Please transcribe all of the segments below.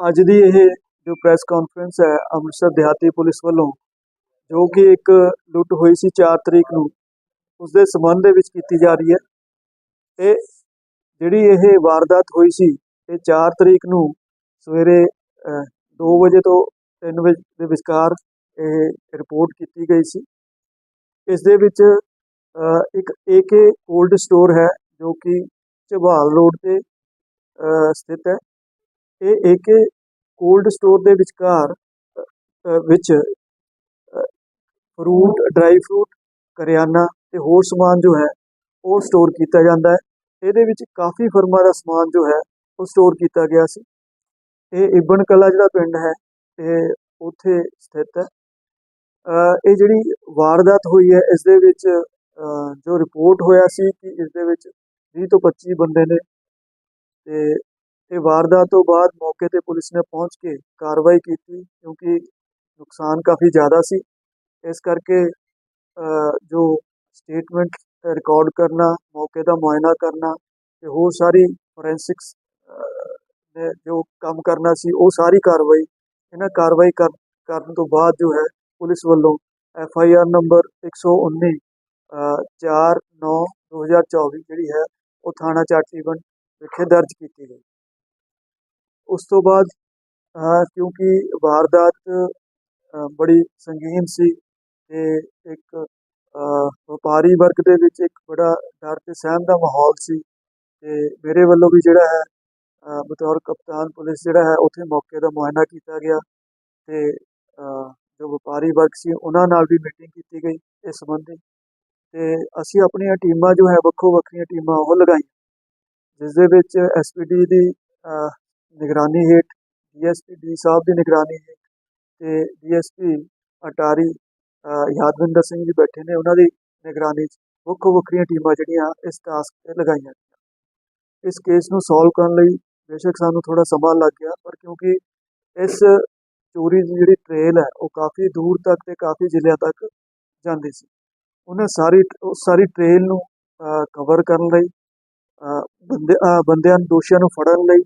ਅੱਜ ਦੀ ਇਹ ਜੋ ਪ੍ਰੈਸ ਕਾਨਫਰੰਸ ਹੈ ਅੰਮ੍ਰਿਤਸਰ ਦਿਹਾਤੀ ਪੁਲਿਸ ਵੱਲੋਂ ਜੋ ਕਿ ਇੱਕ ਲੁੱਟ ਹੋਈ ਸੀ 4 ਤਰੀਕ ਨੂੰ ਉਸ ਦੇ ਸੰਬੰਧ ਦੇ ਵਿੱਚ ਕੀਤੀ ਜਾ ਰਹੀ ਹੈ। ਤੇ ਜਿਹੜੀ ਇਹ ਵਾਰਦਾਤ ਹੋਈ ਸੀ ਇਹ 4 ਤਰੀਕ ਨੂੰ ਸਵੇਰੇ 2 ਵਜੇ ਤੋਂ 3 ਵਜੇ ਦੇ ਵਿਚਕਾਰ ਇਹ ਰਿਪੋਰਟ ਕੀਤੀ ਗਈ ਸੀ। ਇਸ ਦੇ ਵਿੱਚ ਅ, ਇੱਕ ਏਕੇ ਕੋਲਡ ਸਟੋਰ ਹੈ ਜੋ ਕਿ ਝਬਾਲ ਰੋਡ ਤੇ ਸਥਿਤ ਹੈ। ਇਹ ਏਕੇ ਕੋਲਡ ਸਟੋਰ ਦੇ ਵਿਚਕਾਰ ਵਿੱਚ ਫਰੂਟ ਡਰਾਈ ਫਰੂਟ ਕਰਿਆਨਾ ਤੇ ਹੋਰ ਸਮਾਨ ਜੋ ਹੈ, ਉਹ ਸਟੋਰ ਕੀਤਾ ਜਾਂਦਾ ਹੈ। ਇਹਦੇ ਵਿੱਚ ਕਾਫੀ ਫਰਮਾਂ ਦਾ ਸਮਾਨ ਜੋ ਹੈ, ਉਹ ਸਟੋਰ ਕੀਤਾ ਗਿਆ ਸੀ। ਇਹ ਇਬਨ ਕਲਾ ਜਿਹੜਾ ਪਿੰਡ ਹੈ, ਇਹ ਉੱਥੇ ਸਥਿਤ ਹੈ। ਇਹ ਜਿਹੜੀ ਵਾਰਦਾਤ ਹੋਈ ਹੈ, ਇਸ ਦੇ ਵਿੱਚ ਜੋ ਰਿਪੋਰਟ ਹੋਇਆ ਸੀ ਕਿ ਇਸ ਦੇ ਵਿੱਚ 20 ਤੋਂ 25 ਬੰਦੇ ਨੇ ਤੇ ਇਹ ਵਾਰਦਾਤ ਤੋਂ ਬਾਅਦ ਮੌਕੇ ਤੇ ਪੁਲਿਸ ਨੇ ਪਹੁੰਚ ਕੇ ਕਾਰਵਾਈ ਕੀਤੀ ਕਿਉਂਕਿ ਨੁਕਸਾਨ ਕਾਫੀ ਜ਼ਿਆਦਾ ਸੀ ਇਸ ਕਰਕੇ ਅ, ਜੋ ਸਟੇਟਮੈਂਟ ਰਿਕਾਰਡ ਕਰਨਾ ਮੌਕੇ ਦਾ ਮੁਆਇਨਾ ਕਰਨਾ ਤੇ ਹੋਰ ਸਾਰੀ ਫੋਰੈਂਸਿਕਸ ਦੇ ਜੋ ਕੰਮ ਕਰਨਾ ਸੀ ਉਹ ਸਾਰੀ ਕਾਰਵਾਈ ਇਹਨਾਂ ਕਾਰਵਾਈ ਕਰ- ਕਰਨ ਤੋਂ ਬਾਅਦ ਜੋ ਹੈ ਪੁਲਿਸ ਵੱਲੋਂ ਐਫ ਆਈ ਆਰ ਨੰਬਰ 119 4 9 2024 ਜਿਹੜੀ ਹੈ ਉਹ ਥਾਣਾ ਚਾਟੀਬੰਡ ਵਿਖੇ ਦਰਜ ਕੀਤੀ ਗਈ ਉਸ ਤੋਂ ਬਾਅਦ ਕਿਉਂਕਿ ਵਾਰਦਾਤ ਬੜੀ ਸੰਗੀਨ ਸੀ ਤੇ ਇੱਕ ਵਪਾਰੀ ਵਰਗ ਦੇ ਵਿੱਚ ਇੱਕ ਬੜਾ ਡਰ ਤੇ ਸਹਿਮ ਦਾ ਮਾਹੌਲ ਸੀ ਤੇ ਮੇਰੇ ਵੱਲੋਂ ਵੀ ਜਿਹੜਾ ਹੈ ਬਤੌਰ ਕਪਤਾਨ ਪੁਲਿਸ ਜਿਹੜਾ ਹੈ, ਉੱਥੇ ਮੌਕੇ ਦਾ ਮੁਆਇਨਾ ਕੀਤਾ ਗਿਆ ਤੇ ਜੋ ਵਪਾਰੀ ਵਰਗ ਸੀ ਉਹਨਾਂ ਨਾਲ ਵੀ ਮੀਟਿੰਗ ਕੀਤੀ ਗਈ ਇਸ ਸੰਬੰਧੀ ਤੇ ਅਸੀਂ ਆਪਣੀਆਂ ਟੀਮਾਂ ਜੋ ਹੈ ਵੱਖੋ ਵੱਖਰੀਆਂ ਟੀਮਾਂ ਉਹ ਲਗਾਈਆਂ, ਜਿਸ ਦੇ ਵਿੱਚ ਐਸਪੀਡੀ ਦੀ ਨਿਗਰਾਨੀ ਹੇਠ ਡੀਐਸਪੀ ਡੀ ਸਾਹਿਬ ਦੀ ਨਿਗਰਾਨੀ ਹੇਠ ਤੇ ਡੀਐਸਪੀ ਅਟਾਰੀ ਯਾਦਵਿੰਦਰ ਸਿੰਘ ਜੀ ਬੈਠੇ ਨੇ, ਉਹਨਾਂ ਦੀ ਨਿਗਰਾਨੀ 'ਚ ਵੱਖੋ ਵੱਖਰੀਆਂ ਟੀਮਾਂ ਜਿਹੜੀਆਂ ਇਸ ਟਾਸਕ ਤੇ ਲਗਾਈਆਂ ਗਈਆਂ। ਇਸ ਕੇਸ ਨੂੰ ਸੋਲਵ ਕਰਨ ਲਈ ਬੇਸ਼ੱਕ ਸਾਨੂੰ ਥੋੜਾ ਸਮਾਂ ਲੱਗ ਗਿਆ, ਪਰ ਕਿਉਂਕਿ ਇਸ ਚੋਰੀ ਦੀ ਜਿਹੜੀ ਟ੍ਰੇਲ ਹੈ, ਉਹ ਕਾਫੀ ਦੂਰ ਤੱਕ ਤੇ ਕਾਫੀ ਜ਼ਿਲ੍ਹਿਆਂ ਤੱਕ ਜਾਂਦੀ ਸੀ। ਉਹਨਾਂ ਸਾਰੀ, ਉਹ ਸਾਰੀ ਟ੍ਰੇਲ ਨੂੰ ਕਵਰ ਕਰਨ ਲਈ ਬੰਦੇ ਬੰਦਿਆਂ ਨੂੰ ਦੋਸ਼ੀਆਂ ਨੂੰ ਫੜਨ ਲਈ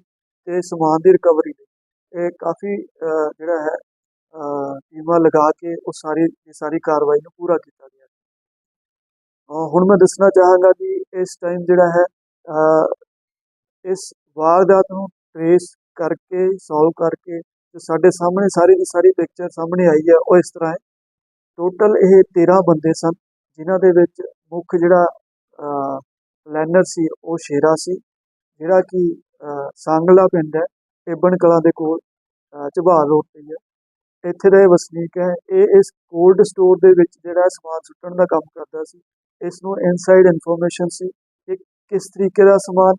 ਤੇ ਸਮਾਨ ਦੀ ਰਿਕਵਰੀ ਲਈ। ਇਹ ਕਾਫੀ ਜਿਹੜਾ ਹੈ ਟੀਮਾਂ ਲਗਾ ਕੇ ਉਹ ਸਾਰੀ, ਇਹ ਸਾਰੀ ਕਾਰਵਾਈ ਨੂੰ ਪੂਰਾ ਕੀਤਾ ਗਿਆ। ਹੁਣ ਮੈਂ ਦੱਸਣਾ ਚਾਹਾਂਗਾ ਕਿ ਇਸ ਟਾਈਮ ਜਿਹੜਾ ਹੈ ਇਸ ਵਾਰਦਾਤ ਨੂੰ ਟ੍ਰੇਸ ਕਰਕੇ ਸੋਲਵ ਕਰਕੇ ਜੋ ਸਾਡੇ ਸਾਹਮਣੇ ਸਾਰੀ ਦੀ ਸਾਰੀ ਪਿਕਚਰ ਸਾਹਮਣੇ ਆਈ ਹੈ, ਉਹ ਇਸ ਤਰ੍ਹਾਂ ਹੈ। ਟੋਟਲ ਇਹ 13 ਬੰਦੇ ਸਨ, ਜਿਨ੍ਹਾਂ ਦੇ ਵਿੱਚ ਮੁੱਖ ਜਿਹੜਾ ਪਲੈਨਰ ਸੀ, ਉਹ ਸ਼ੇਰਾ ਸੀ, ਜਿਹੜਾ ਕਿ ਸਾਂਗਲਾ ਪਿੰਡ ਹੈ ਏਬਨ ਕਲਾਂ ਦੇ ਕੋਲ ਝਬਾਲ ਰੋਡ ਤੇ ਹੈ ਇੱਥੇ ਦਾ ਇਹ ਵਸਨੀਕ ਹੈ। ਇਹ ਇਸ ਕੋਲਡ ਸਟੋਰ ਦੇ ਵਿੱਚ ਜਿਹੜਾ ਸਮਾਨ ਸੁੱਟਣ ਦਾ ਕੰਮ ਕਰਦਾ ਸੀ, ਇਸ ਨੂੰ ਇਨਸਾਈਡ ਇਨਫੋਰਮੇਸ਼ਨ ਸੀ ਕਿ ਕਿਸ ਤਰੀਕੇ ਦਾ ਸਮਾਨ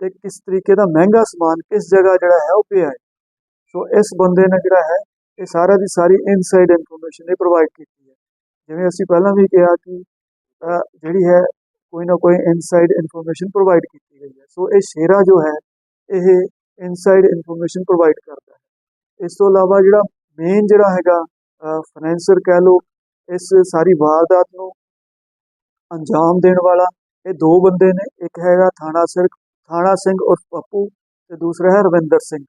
ਤੇ ਕਿਸ ਤਰੀਕੇ ਦਾ ਮਹਿੰਗਾ ਸਮਾਨ ਕਿਸ ਜਗ੍ਹਾ ਜਿਹੜਾ ਹੈ ਉਹ ਪਿਆ ਹੈ। ਸੋ ਇਸ ਬੰਦੇ ਨੇ ਜਿਹੜਾ ਹੈ, ਇਹ ਸਾਰਾ ਦੀ ਸਾਰੀ ਇਨਸਾਈਡ ਇਨਫੋਰਮੇਸ਼ਨ ਇਹ ਪ੍ਰੋਵਾਈਡ ਕੀਤੀ ਹੈ। ਜਿਵੇਂ ਅਸੀਂ ਪਹਿਲਾਂ ਵੀ ਕਿਹਾ ਕਿ ਜਿਹੜੀ ਹੈ, ਕੋਈ ਨਾ ਕੋਈ ਇਨਸਾਈਡ ਇਨਫੋਰਮੇਸ਼ਨ ਪ੍ਰੋਵਾਈਡ ਕੀਤੀ ਗਈ ਹੈ। ਸੋ ਇਹ ਸ਼ੇਰਾ ਜੋ ਹੈ ਇਹ ਇਨਸਾਈਡ ਇਨਫੋਰਮੇਸ਼ਨ ਪ੍ਰੋਵਾਈਡ ਕਰਦਾ ਹੈ। ਇਸ ਤੋਂ ਇਲਾਵਾ ਜਿਹੜਾ ਮੇਨ ਜਿਹੜਾ ਹੈਗਾ ਫਾਈਨੈਂਸਰ ਕਹਿ ਲਓ, ਇਸ ਸਾਰੀ ਵਾਰਦਾਤ ਨੂੰ ਅੰਜਾਮ ਦੇਣ ਵਾਲਾ, ਇਹ ਦੋ ਬੰਦੇ ਨੇ, ਇੱਕ ਹੈਗਾ ਥਾਣਾ ਸਿਰ, ਥਾਣਾ ਸਿੰਘ ਉਰਫ ਪੱਪੂ ਤੇ ਦੂਸਰਾ ਹੈ ਰਵਿੰਦਰ ਸਿੰਘ।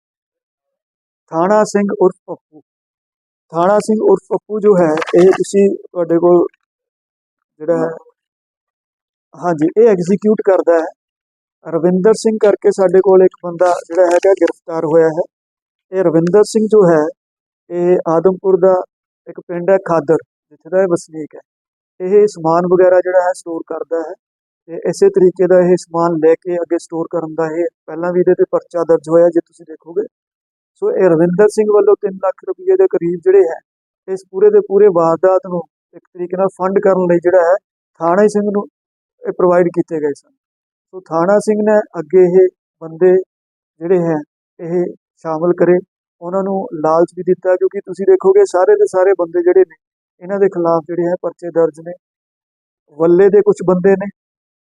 ਥਾਣਾ ਸਿੰਘ ਉਰਫ ਪੱਪੂ। ਥਾਣਾ ਸਿੰਘ ਉਰਫ ਪੱਪੂ ਜੋ ਹੈ, ਇਹ ਤੁਸੀਂ ਤੁਹਾਡੇ ਕੋਲ ਜਿਹੜਾ ਹੈ, ਹਾਂਜੀ, ਇਹ ਐਗਜ਼ੀਕਿਊਟ ਕਰਦਾ ਹੈ। ਰਵਿੰਦਰ ਸਿੰਘ ਕਰਕੇ ਸਾਡੇ ਕੋਲ ਇੱਕ ਬੰਦਾ ਜਿਹੜਾ ਹੈਗਾ ਗ੍ਰਿਫਤਾਰ ਹੋਇਆ ਹੈ। ਇਹ ਰਵਿੰਦਰ ਸਿੰਘ ਜੋ ਹੈ, ਇਹ ਆਦਮਪੁਰ ਦਾ ਇੱਕ ਪਿੰਡ ਹੈ ਖਾਦਰ, ਜਿੱਥੇ ਦਾ ਇਹ ਵਸਨੀਕ ਹੈ। ਇਹ ਸਮਾਨ ਵਗੈਰਾ ਜਿਹੜਾ ਹੈ ਸਟੋਰ ਕਰਦਾ ਹੈ ਤੇ ਇਸੇ ਤਰੀਕੇ ਦਾ ਇਹ ਸਮਾਨ ਲੈ ਕੇ ਅੱਗੇ ਸਟੋਰ ਕਰਨ ਦਾ ਇਹ ਪਹਿਲਾਂ ਵੀ ਇਹਦੇ ਤੇ ਪਰਚਾ ਦਰਜ ਹੋਇਆ ਜੇ ਤੁਸੀਂ ਦੇਖੋਗੇ। ਸੋ ਇਹ ਰਵਿੰਦਰ ਸਿੰਘ ਵੱਲੋਂ 3 ਲੱਖ ਰੁਪਏ ਦੇ ਕਰੀਬ ਜਿਹੜੇ ਹੈ, ਇਸ ਪੂਰੇ ਦੇ ਪੂਰੇ ਵਾਰਦਾਤ ਨੂੰ ਇੱਕ ਤਰੀਕੇ ਨਾਲ ਫੰਡ ਕਰਨ ਲਈ ਜਿਹੜਾ ਹੈ, ਥਾਣੇ ਸਿੰਘ ਨੂੰ ਇਹ ਪ੍ਰੋਵਾਈਡ ਕੀਤੇ ਗਏ ਸਨ। ਸੋ ਥਾਣਾ ਸਿੰਘ ਨੇ ਅੱਗੇ ਇਹ ਬੰਦੇ ਜਿਹੜੇ ਹੈ ਇਹ ਸ਼ਾਮਲ ਕਰੇ। ਉਹਨਾਂ ਨੂੰ ਲਾਲਚ ਵੀ ਦਿੱਤਾ ਕਿਉਂਕਿ ਤੁਸੀਂ ਦੇਖੋਗੇ ਸਾਰੇ ਦੇ ਸਾਰੇ ਬੰਦੇ ਜਿਹੜੇ ਨੇ ਇਹਨਾਂ ਦੇ ਖਿਲਾਫ ਜਿਹੜੇ ਹੈ ਪਰਚੇ ਦਰਜ ਨੇ। ਵੱਲੇ ਦੇ ਕੁਝ ਬੰਦੇ ਨੇ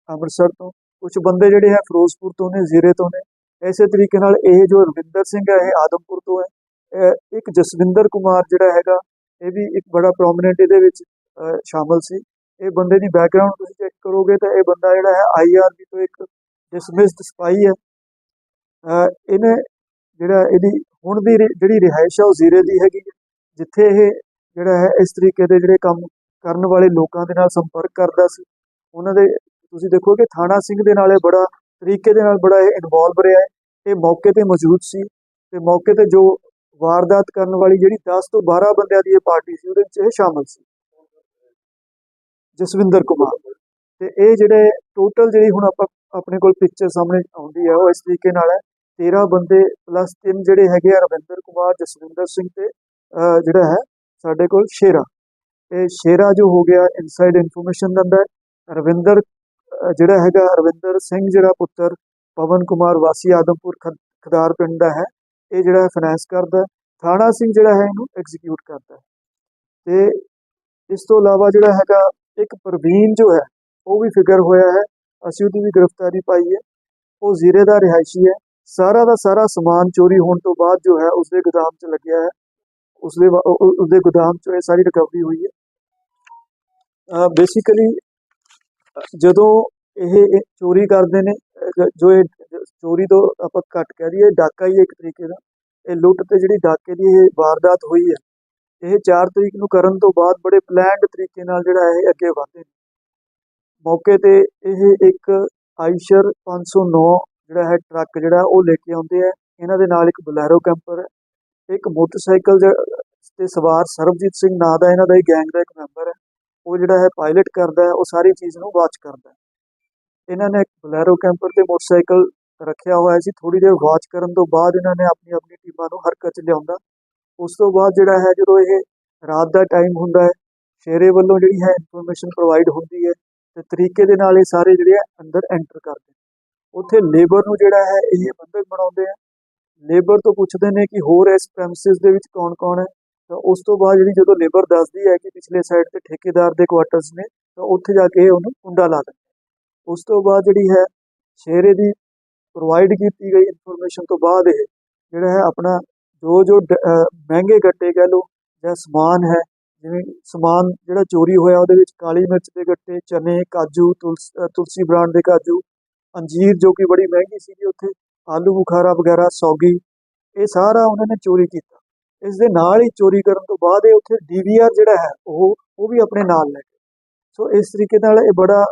ਅੰਮ੍ਰਿਤਸਰ ਤੋਂ। ਕੁਝ ਬੰਦੇ ਜਿਹੜੇ ਹੈ ਫਿਰੋਜ਼ਪੁਰ ਤੋਂ ਨੇ ਜ਼ੀਰੇ ਤੋਂ ਨੇ। ਇਸੇ ਤਰੀਕੇ ਨਾਲ ਇਹ ਜੋ ਰਵਿੰਦਰ ਸਿੰਘ ਹੈ ਇਹ ਆਦਮਪੁਰ ਤੋਂ ਹੈ। ਇੱਕ ਜਸਵਿੰਦਰ ਕੁਮਾਰ ਜਿਹੜਾ ਹੈਗਾ ਇਹ ਵੀ ਇੱਕ ਬੜਾ ਪ੍ਰੋਮਿਨੈਂਟ ਇਹਦੇ ਵਿੱਚ ਅ, ਸ਼ਾਮਲ ਸੀ। ਇਹ ਬੰਦੇ ਦੀ ਬੈਕਗ੍ਰਾਉਂਡ ਤੁਸੀਂ ਚੈੱਕ ਕਰੋਗੇ ਤਾਂ ਇਹ ਬੰਦਾ ਜਿਹੜਾ ਹੈ ਆਈਆਰਬੀ ਤੋਂ ਇੱਕ ਡਿਸਮਿਸਡ ਸਪਾਈ ਹੈ। ਇਹਨੇ ਜਿਹੜਾ ਇਹਦੀ ਹੁਣ ਦੀ ਜਿਹੜੀ ਰਿਹਾਇਸ਼ ਆ ਉਹ ਜ਼ੀਰੇ ਦੀ ਹੈਗੀ ਹੈ, ਜਿੱਥੇ ਇਹ ਜਿਹੜਾ ਹੈ ਇਸ ਤਰੀਕੇ ਦੇ ਜਿਹੜੇ ਕੰਮ ਕਰਨ ਵਾਲੇ ਲੋਕਾਂ ਦੇ ਨਾਲ ਸੰਪਰਕ ਕਰਦਾ ਸੀ। ਉਹਨਾਂ ਦੇ, ਤੁਸੀਂ ਦੇਖੋ ਕਿ ਥਾਣਾ ਸਿੰਘ ਦੇ ਨਾਲ ਇਹ ਬੜਾ ਤਰੀਕੇ ਦੇ ਨਾਲ ਬੜਾ ਇਹ ਇਨਵੋਲਵ ਰਿਹਾ ਹੈ। ਇਹ ਮੌਕੇ ਤੇ ਮੌਜੂਦ ਸੀ ਤੇ ਮੌਕੇ ਤੇ ਜੋ ਵਾਰਦਾਤ ਕਰਨ ਵਾਲੀ ਜਿਹੜੀ 10 ਤੋਂ 12 ਬੰਦਿਆਂ ਦੀ ਇਹ ਪਾਰਟੀ ਸੀ, ਉਹਦੇ ਵਿੱਚ ਇਹ ਸ਼ਾਮਲ ਸੀ। ਜਸਵਿੰਦਰ ਕੁਮਾਰ। ਤੇ ਇਹ ਜਿਹੜੇ ਟੋਟਲ ਜਿਹੜੀ ਹੁਣ ਆਪਾਂ ਆਪਣੇ ਕੋਲ ਪਿਕਚਰ ਸਾਹਮਣੇ ਆਉਂਦੀ ਹੈ ਉਹ ਇਸ ਤਰੀਕੇ ਨਾਲ ਹੈ। 13 ਬੰਦੇ ਪਲੱਸ 3 ਜਿਹੜੇ ਹੈਗੇ ਆ, ਰਵਿੰਦਰ ਕੁਮਾਰ, ਜਸਵਿੰਦਰ ਸਿੰਘ ਤੇ ਜਿਹੜਾ ਹੈ, ਸਾਡੇ ਕੋਲ ਸ਼ੇਰਾ। ਇਹ ਸ਼ੇਰਾ ਜੋ ਹੋ ਗਿਆ ਇਨਸਾਈਡ ਇਨਫੋਰਮੇਸ਼ਨ ਦਿੰਦਾ ਹੈ। ਰਵਿੰਦਰ ਜਿਹੜਾ ਹੈਗਾ, ਰਵਿੰਦਰ ਸਿੰਘ ਜਿਹੜਾ ਪੁੱਤਰ, ਪਵਨ ਕੁਮਾਰ ਵਾਸੀ ਆਦਮਪੁਰ ਖਦ- ਖਦਾਰ ਪਿੰਡ ਦਾ ਹੈ। ਇਹ ਜਿਹੜਾ ਫਾਈਨੈਂਸ ਕਰਦਾ ਥਾਣਾ ਸਿੰਘ ਜਿਹੜਾ ਹੈ, ਇਹਨੂੰ ਐਗਜ਼ੀਕਿਊਟ ਕਰਦਾ ਹੈ। ਤੇ ਇਸ ਤੋਂ ਇਲਾਵਾ ਜਿਹੜਾ ਹੈਗਾ ਇੱਕ ਪ੍ਰਵੀਨ ਜੋ ਹੈ, ਉਹ ਵੀ ਫਿਕਰ ਹੋਇਆ ਹੈ। ਅਸੀਂ ਉਹਦੀ ਵੀ ਗ੍ਰਿਫਤਾਰੀ ਪਾਈ ਹੈ। ਉਹ ਜ਼ੀਰੇ ਦਾ ਰਿਹਾਇਸ਼ੀ ਹੈ। ਸਾਰਾ ਦਾ ਸਾਰਾ ਸਮਾਨ ਚੋਰੀ ਹੋਣ ਤੋਂ ਬਾਅਦ ਜੋ ਹੈ, ਉਸਦੇ ਗੋਦਾਮ 'ਚ ਲੱਗਿਆ ਹੈ। ਉਸਦੇ ਉਸਦੇ ਗੋਦਾਮ 'ਚੋਂ ਇਹ ਸਾਰੀ ਰਿਕਵਰੀ ਹੋਈ ਹੈ। ਬੇਸਿਕਲੀ ਜਦੋਂ ਇਹ ਚੋਰੀ ਕਰਦੇ ਨੇ ਜੋ ਇਹ ਚੋਰੀ ਤੋਂ ਆਪਾਂ ਘੱਟ ਕਹਿ ਦਈਏ, ਡਾਕਾ ਹੀ ਹੈ ਇੱਕ ਤਰੀਕੇ ਦਾ। ਇਹ ਲੁੱਟ ਤੇ ਜਿਹੜੀ ਡਾਕੇ ਦੀ ਇਹ ਵਾਰਦਾਤ ਹੋਈ ਹੈ ਇਹ 4 ਤਰੀਕ ਨੂੰ ਕਰਨ ਤੋਂ ਬਾਅਦ ਬੜੇ ਪਲਾਨਡ ਤਰੀਕੇ ਨਾਲ ਜਿਹੜਾ ਇਹ ਅੱਗੇ ਵਧੇ ਨੇ। ਮੌਕੇ ਤੇ ਇਹ ਇੱਕ ਆਈਸ਼ਰ 509 ਜਿਹੜਾ ਹੈ ਟਰੱਕ ਜਿਹੜਾ ਉਹ ਲੈ ਕੇ ਆਉਂਦੇ ਆ। ਇਹਨਾਂ ਦੇ ਨਾਲ ਇੱਕ ਬਲੈਰੋ ਕੈਂਪਰ ਹੈ ਇੱਕ ਮੋਟਰਸਾਈਕਲ ਜ- ਤੇ ਸਵਾਰ ਸਰਬਜੀਤ ਸਿੰਘ ਨਾਂ ਦਾ ਇਹਨਾਂ ਦਾ ਇਹ ਗੈਂਗ ਦਾ ਇੱਕ ਮੈਂਬਰ ਹੈ। ਉਹ ਜਿਹੜਾ ਹੈ ਪਾਇਲਟ ਕਰਦਾ ਹੈ, ਉਹ ਸਾਰੀ ਚੀਜ਼ ਨੂੰ ਵਾਚ ਕਰਦਾ ਹੈ। ਇਹਨਾਂ ਨੇ ਇੱਕ ਬਲੈਰੋ ਕੈਂਪਰ ਤੇ ਮੋਟਰਸਾਈਕਲ ਰੱਖਿਆ ਹੋਇਆ ਸੀ। ਥੋੜੀ ਦੇਰ ਵਾਚ ਕਰਨ ਤੋਂ ਬਾਅਦ ਇਹਨਾਂ ਨੇ ਆਪਣੀ ਆਪਣੀ ਟੀਮਾਂ ਨੂੰ ਹਰਕਤ 'ਚ ਲਿਆਉਂਦਾ। ਉਸ ਤੋਂ ਬਾਅਦ ਜਿਹੜਾ ਹੈ, ਜਦੋਂ ਇਹ ਰਾਤ ਦਾ ਟਾਈਮ ਹੁੰਦਾ ਹੈ, ਸ਼ੇਰੇ ਵੱਲੋਂ ਜਿਹੜੀ ਹੈ ਇਨਫੋਰਮੇਸ਼ਨ ਪ੍ਰੋਵਾਈਡ ਹੁੰਦੀ ਹੈ ਤੇ ਤਰੀਕੇ ਦੇ ਨਾਲ ਇਹ ਸਾਰੇ ਜਿਹੜੇ ਆ ਅੰਦਰ ਐਂਟਰ ਕਰਦੇ ਉੱਥੇ ਲੇਬਰ ਨੂੰ ਜਿਹੜਾ ਹੈ, ਇਹ ਬੰਧਕ ਬਣਾਉਂਦੇ ਆ। ਲੇਬਰ ਤੋਂ ਪੁੱਛਦੇ ਨੇ ਕਿ ਹੋਰ ਇਸ ਪ੍ਰੈਮਿਸਿਸ ਦੇ ਵਿੱਚ ਕੌਣ-ਕੌਣ ਹੈ? ਤਾਂ ਉਸ ਤੋਂ ਬਾਅਦ ਜਿਹੜੀ ਜਦੋਂ ਲੇਬਰ ਦੱਸਦੀ ਹੈ ਕਿ ਪਿਛਲੇ ਸਾਈਡ ਤੇ ਠੇਕੇਦਾਰ ਦੇ ਕੁਆਟਰਸ ਨੇ, ਤਾਂ ਉੱਥੇ ਜਾ ਕੇ ਇਹ ਉਹਨੂੰ ਕੁੰਡਾ ਲਾ ਦਿੰਦੇ ਉਸ ਤੋਂ ਬਾਅਦ ਜਿਹੜੀ ਹੈ, ਸ਼ੇਰੇ ਦੀ ਪ੍ਰੋਵਾਈਡ ਕੀਤੀ ਗਈ ਇਨਫੋਰਮੇਸ਼ਨ ਤੋਂ ਬਾਅਦ ਇਹ ਜਿਹੜਾ ਹੈ ਆਪਣਾ ਜੋ ਜੋ ਡ- ਮਹਿੰਗੇ ਗੱਟੇ ਕਹਿ ਲਓ ਜਾਂ ਸਮਾਨ ਹੈ, ਜਿਵੇਂ ਸਮਾਨ ਜਿਹੜਾ ਚੋਰੀ ਹੋਇਆ ਉਹਦੇ ਵਿੱਚ ਕਾਲੀ ਮਿਰਚ ਦੇ ਗੱਟੇ, ਚਨੇ, ਕਾਜੂ, ਤੁਲਸ ਤੁਲਸੀ ਬ੍ਰਾਂਡ ਦੇ ਕਾਜੂ, ਅੰਜੀਰ ਜੋ ਕਿ ਬੜੀ ਮਹਿੰਗੀ ਸੀਗੀ ਉੱਥੇ, ਆਲੂ ਬੁਖਾਰਾ ਵਗੈਰਾ, ਸੌਗੀ, ਇਹ ਸਾਰਾ ਉਹਨਾਂ ਨੇ ਚੋਰੀ ਕੀਤਾ। ਇਸ ਦੇ ਨਾਲ ਹੀ ਚੋਰੀ ਕਰਨ ਤੋਂ ਬਾਅਦ ਇਹ ਉੱਥੇ ਡੀਵੀਆਰ ਜਿਹੜਾ ਹੈ, ਉਹ ਉਹ ਵੀ ਆਪਣੇ ਨਾਲ ਲੈ ਗਏ। ਸੋ ਇਸ ਤਰੀਕੇ ਨਾਲ ਇਹ ਬੜਾ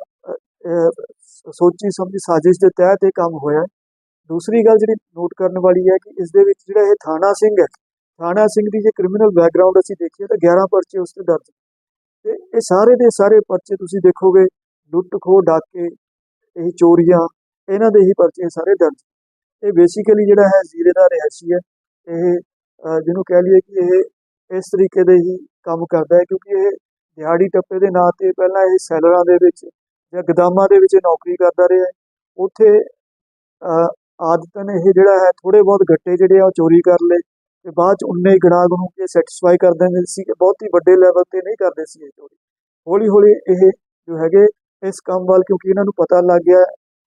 ਸੋਚੀ ਸਮਝੀ ਸਾਜ਼ਿਸ਼ ਦੇ ਤਹਿਤ ਇਹ ਕੰਮ ਹੋਇਆ। ਦੂਸਰੀ ਗੱਲ ਜਿਹੜੀ ਨੋਟ ਕਰਨ ਵਾਲੀ ਹੈ ਕਿ ਇਸ ਦੇ ਵਿੱਚ ਜਿਹੜਾ ਇਹ ਥਾਣਾ ਸਿੰਘ ਹੈ, ਥਾਣਾ ਸਿੰਘ ਦੀ ਜੇ ਕ੍ਰਿਮੀਨਲ ਬੈਕਗ੍ਰਾਉਂਡ ਅਸੀਂ ਦੇਖੀਏ ਤਾਂ 11 ਪਰਚੇ ਉਸ ਤੇ ਦਰਜ ਨੇ। ਤੇ ਇਹ ਸਾਰੇ ਦੇ ਸਾਰੇ ਪਰਚੇ ਤੁਸੀਂ ਦੇਖੋਗੇ, ਲੁੱਟ ਖੋਹ, ਡਾਕੇ, ਇਹ ਚੋਰੀਆਂ, ਇਹਨਾਂ ਦੇ ਹੀ ਪਰਚੇ ਸਾਰੇ ਦਰਜ ਇਹ ਬੇਸਿਕਲੀ ਜਿਹੜਾ ਹੈ ਜ਼ੀਰੇ ਦਾ ਰਿਹਾਇਸ਼ੀ ਹੈ। ਇਹ ਜਿਹਨੂੰ ਕਹਿ ਲਈਏ ਕਿ ਇਹ ਇਸ ਤਰੀਕੇ ਦੇ ਹੀ ਕੰਮ ਕਰਦਾ ਹੈ ਕਿਉਂਕਿ ਇਹ ਦਿਹਾੜੀ ਟੱਪੇ ਦੇ ਨਾਂ ਤੇ ਪਹਿਲਾਂ ਇਹ ਸੈਲਰਾਂ ਦੇ ਵਿੱਚ ਜਾਂ ਗਦਾਮਾਂ ਦੇ ਵਿੱਚ ਨੌਕਰੀ ਕਰਦਾ ਰਿਹਾ ਉੱਥੇ ਆਦਤਨ ਇਹ ਜਿਹੜਾ ਹੈ ਥੋੜੇ ਬਹੁਤ ਗੱਟੇ ਜਿਹੜੇ ਆ ਉਹ ਚੋਰੀ ਕਰ ਲਏ ਤੇ ਬਾਅਦ ਚ ਉਨੇ ਹੀ ਗਣਾ ਗੁਣੂ ਕੇ ਸੈਟੀਸਫਾਈ ਕਰ ਦਿੰਦੇ ਸੀ ਕਿ ਹੀ ਵੱਡੇ ਲੈਵਲ ਤੇ ਨਹੀਂ ਕਰਦੇ ਸੀ ਇਹ ਚੋਰੀ। ਹੌਲੀ ਹੌਲੀ ਇਹ ਜੋ ਹੈਗੇ ਇਸ ਕੰਮ ਵੱਲ ਕਿਉਂਕਿ ਇਹਨਾਂ ਨੂੰ ਪਤਾ ਲੱਗ ਗਿਆ,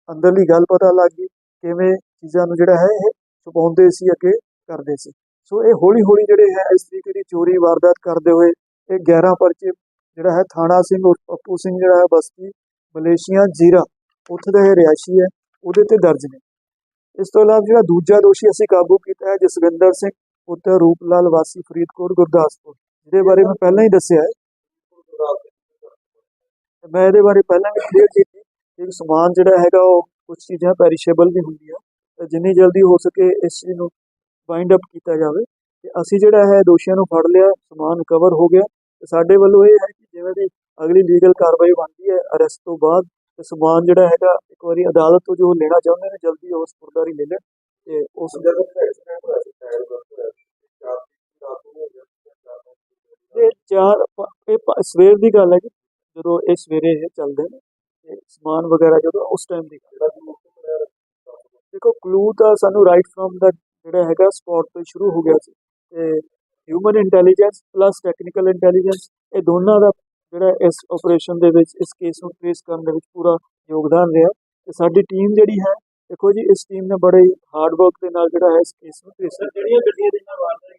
ਅੰਦਰਲੀ ਗੱਲ ਪਤਾ ਲੱਗ ਗਈ ਕਿਵੇਂ ਚੀਜ਼ਾਂ ਨੂੰ ਜਿਹੜਾ ਹੈ ਇਹ ਛੁਪਾਉਂਦੇ ਸੀ, ਅੱਗੇ ਕਰਦੇ ਸੀ। ਸੋ ਇਹ ਹੌਲੀ ਹੌਲੀ ਜਿਹੜੇ ਹੈ, ਇਸ ਤਰੀਕੇ ਦੀ ਚੋਰੀ ਵਾਰਦਾਤ ਕਰਦੇ ਹੋਏ ਇਹ 11 ਪਰਚੇ ਜਿਹੜਾ ਹੈ, ਥਾਣਾ ਸਿੰਘ ਔਰ ਪੱਪੂ ਸਿੰਘ ਜਿਹੜਾ ਹੈ, ਬਸਤੀ ਮਲੇਸ਼ੀਆ ਜੀਰਾ, ਉੱਥੇ ਦਾ ਇਹ ਰਿਹਾਇਸ਼ੀ ਹੈ, ਉਹਦੇ ਤੇ ਦਰਜ ਨੇ। ਇਸ ਤੋਂ ਇਲਾਵਾ ਜਿਹੜਾ ਦੂਜਾ ਦੋਸ਼ੀ ਅਸੀਂ ਕਾਬੂ ਕੀਤਾ ਹੈ, ਜਸਵਿੰਦਰ ਸਿੰਘ, ਪੁੱਤਰ ਰੂਪ ਲਾਲ ਵਾਸੀ ਫਰੀਦਕੋਟ, ਗੁਰਦਾਸਪੁਰ, ਜਿਹਦੇ ਬਾਰੇ ਮੈਂ ਪਹਿਲਾਂ ਹੀ ਦੱਸਿਆ ਹੈ। ਮੈਂ ਇਹਦੇ ਬਾਰੇ ਪਹਿਲਾਂ ਵੀ ਕਲੀਅਰ ਕੀਤੀ ਕਿ ਸਮਾਨ ਜਿਹੜਾ ਹੈਗਾ, ਉਹ ਕੁਝ ਚੀਜ਼ਾਂ ਪੈਰੀਸ਼ੇਬਲ ਵੀ ਹੁੰਦੀਆਂ, ਤੇ ਜਿੰਨੀ ਜਲਦੀ ਹੋ ਸਕੇ ਇਸ ਚੀਜ਼ ਨੂੰ ਵਾਈਂਡ ਅਪ ਕੀਤਾ ਜਾਵੇ। ਤੇ ਅਸੀਂ ਜਿਹੜਾ ਹੈ, ਦੋਸ਼ੀਆਂ ਨੂੰ ਫੜ ਲਿਆ, ਸਮਾਨ ਕਵਰ ਹੋ ਗਿਆ। ਤੇ ਸਾਡੇ ਵੱਲੋਂ ਇਹ ਹੈ ਕਿ ਜਿਵੇਂ ਦੀ ਅਗਲੀ ਲੀਗਲ ਕਾਰਵਾਈ ਬਣਦੀ ਹੈ ਅਰੈਸਟ ਤੋਂ ਬਾਅਦ ਤੇ ਸਮਾਨ ਜਿਹੜਾ ਹੈਗਾ ਇੱਕ ਵਾਰੀ ਅਦਾਲਤ ਤੋਂ ਜੋ ਲੈਣਾ ਚਾਹੁੰਦੇ ਨੇ ਜਲਦੀ ਉਸ ਸਪੁਰਦਾਰੀ ਲੈ ਲੈਣ ਤੇ ਉਸ ਇਹ ਚਾਰ ਇਹ ਸਵੇਰ ਦੀ ਗੱਲ ਹੈ ਜੀ ਜਦੋਂ ਇਹ ਸਵੇਰੇ ਇਹ ਚੱਲਦੇ ਨੇ ਤੇ ਸਮਾਨ ਵਗੈਰਾ ਜਦੋਂ ਉਸ ਟਾਈਮ ਦੀ। ਦੇਖੋ ਕਲੂ ਤਾਂ ਸਾਨੂੰ ਰਾਈਟ ਫਰਮ ਦਾ ਜਿਹੜਾ ਹੈਗਾ ਸਪੌਟ ਤੋਂ ਸ਼ੁਰੂ ਹੋ ਗਿਆ ਸੀ ਤੇ human intelligence plus technical intelligence ਇਹ ਦੋਨਾਂ ਦਾ ਜਿਹੜਾ ਇਸ ਆਪਰੇਸ਼ਨ ਦੇ ਵਿੱਚ ਇਸ ਕੇਸ ਨੂੰ ਟ੍ਰੇਸ ਕਰਨ ਦੇ ਵਿੱਚ ਪੂਰਾ ਯੋਗਦਾਨ ਰਿਹਾ ਤੇ ਸਾਡੀ ਟੀਮ ਜਿਹੜੀ ਹੈ ਦੇਖੋ ਜੀ ਇਸ ਟੀਮ ਨੇ ਬੜੇ ਹਾਰਡ ਵਰਕ ਦੇ ਨਾਲ ਜਿਹੜਾ ਹੈ ਇਸ ਕੇਸ ਨੂੰ ਟ੍ਰੇਸ ਜਿਹੜੀਆਂ ਗੱਡੀਆਂ ਦੇ ਨਾਲ ਵਾਰਦਾਤ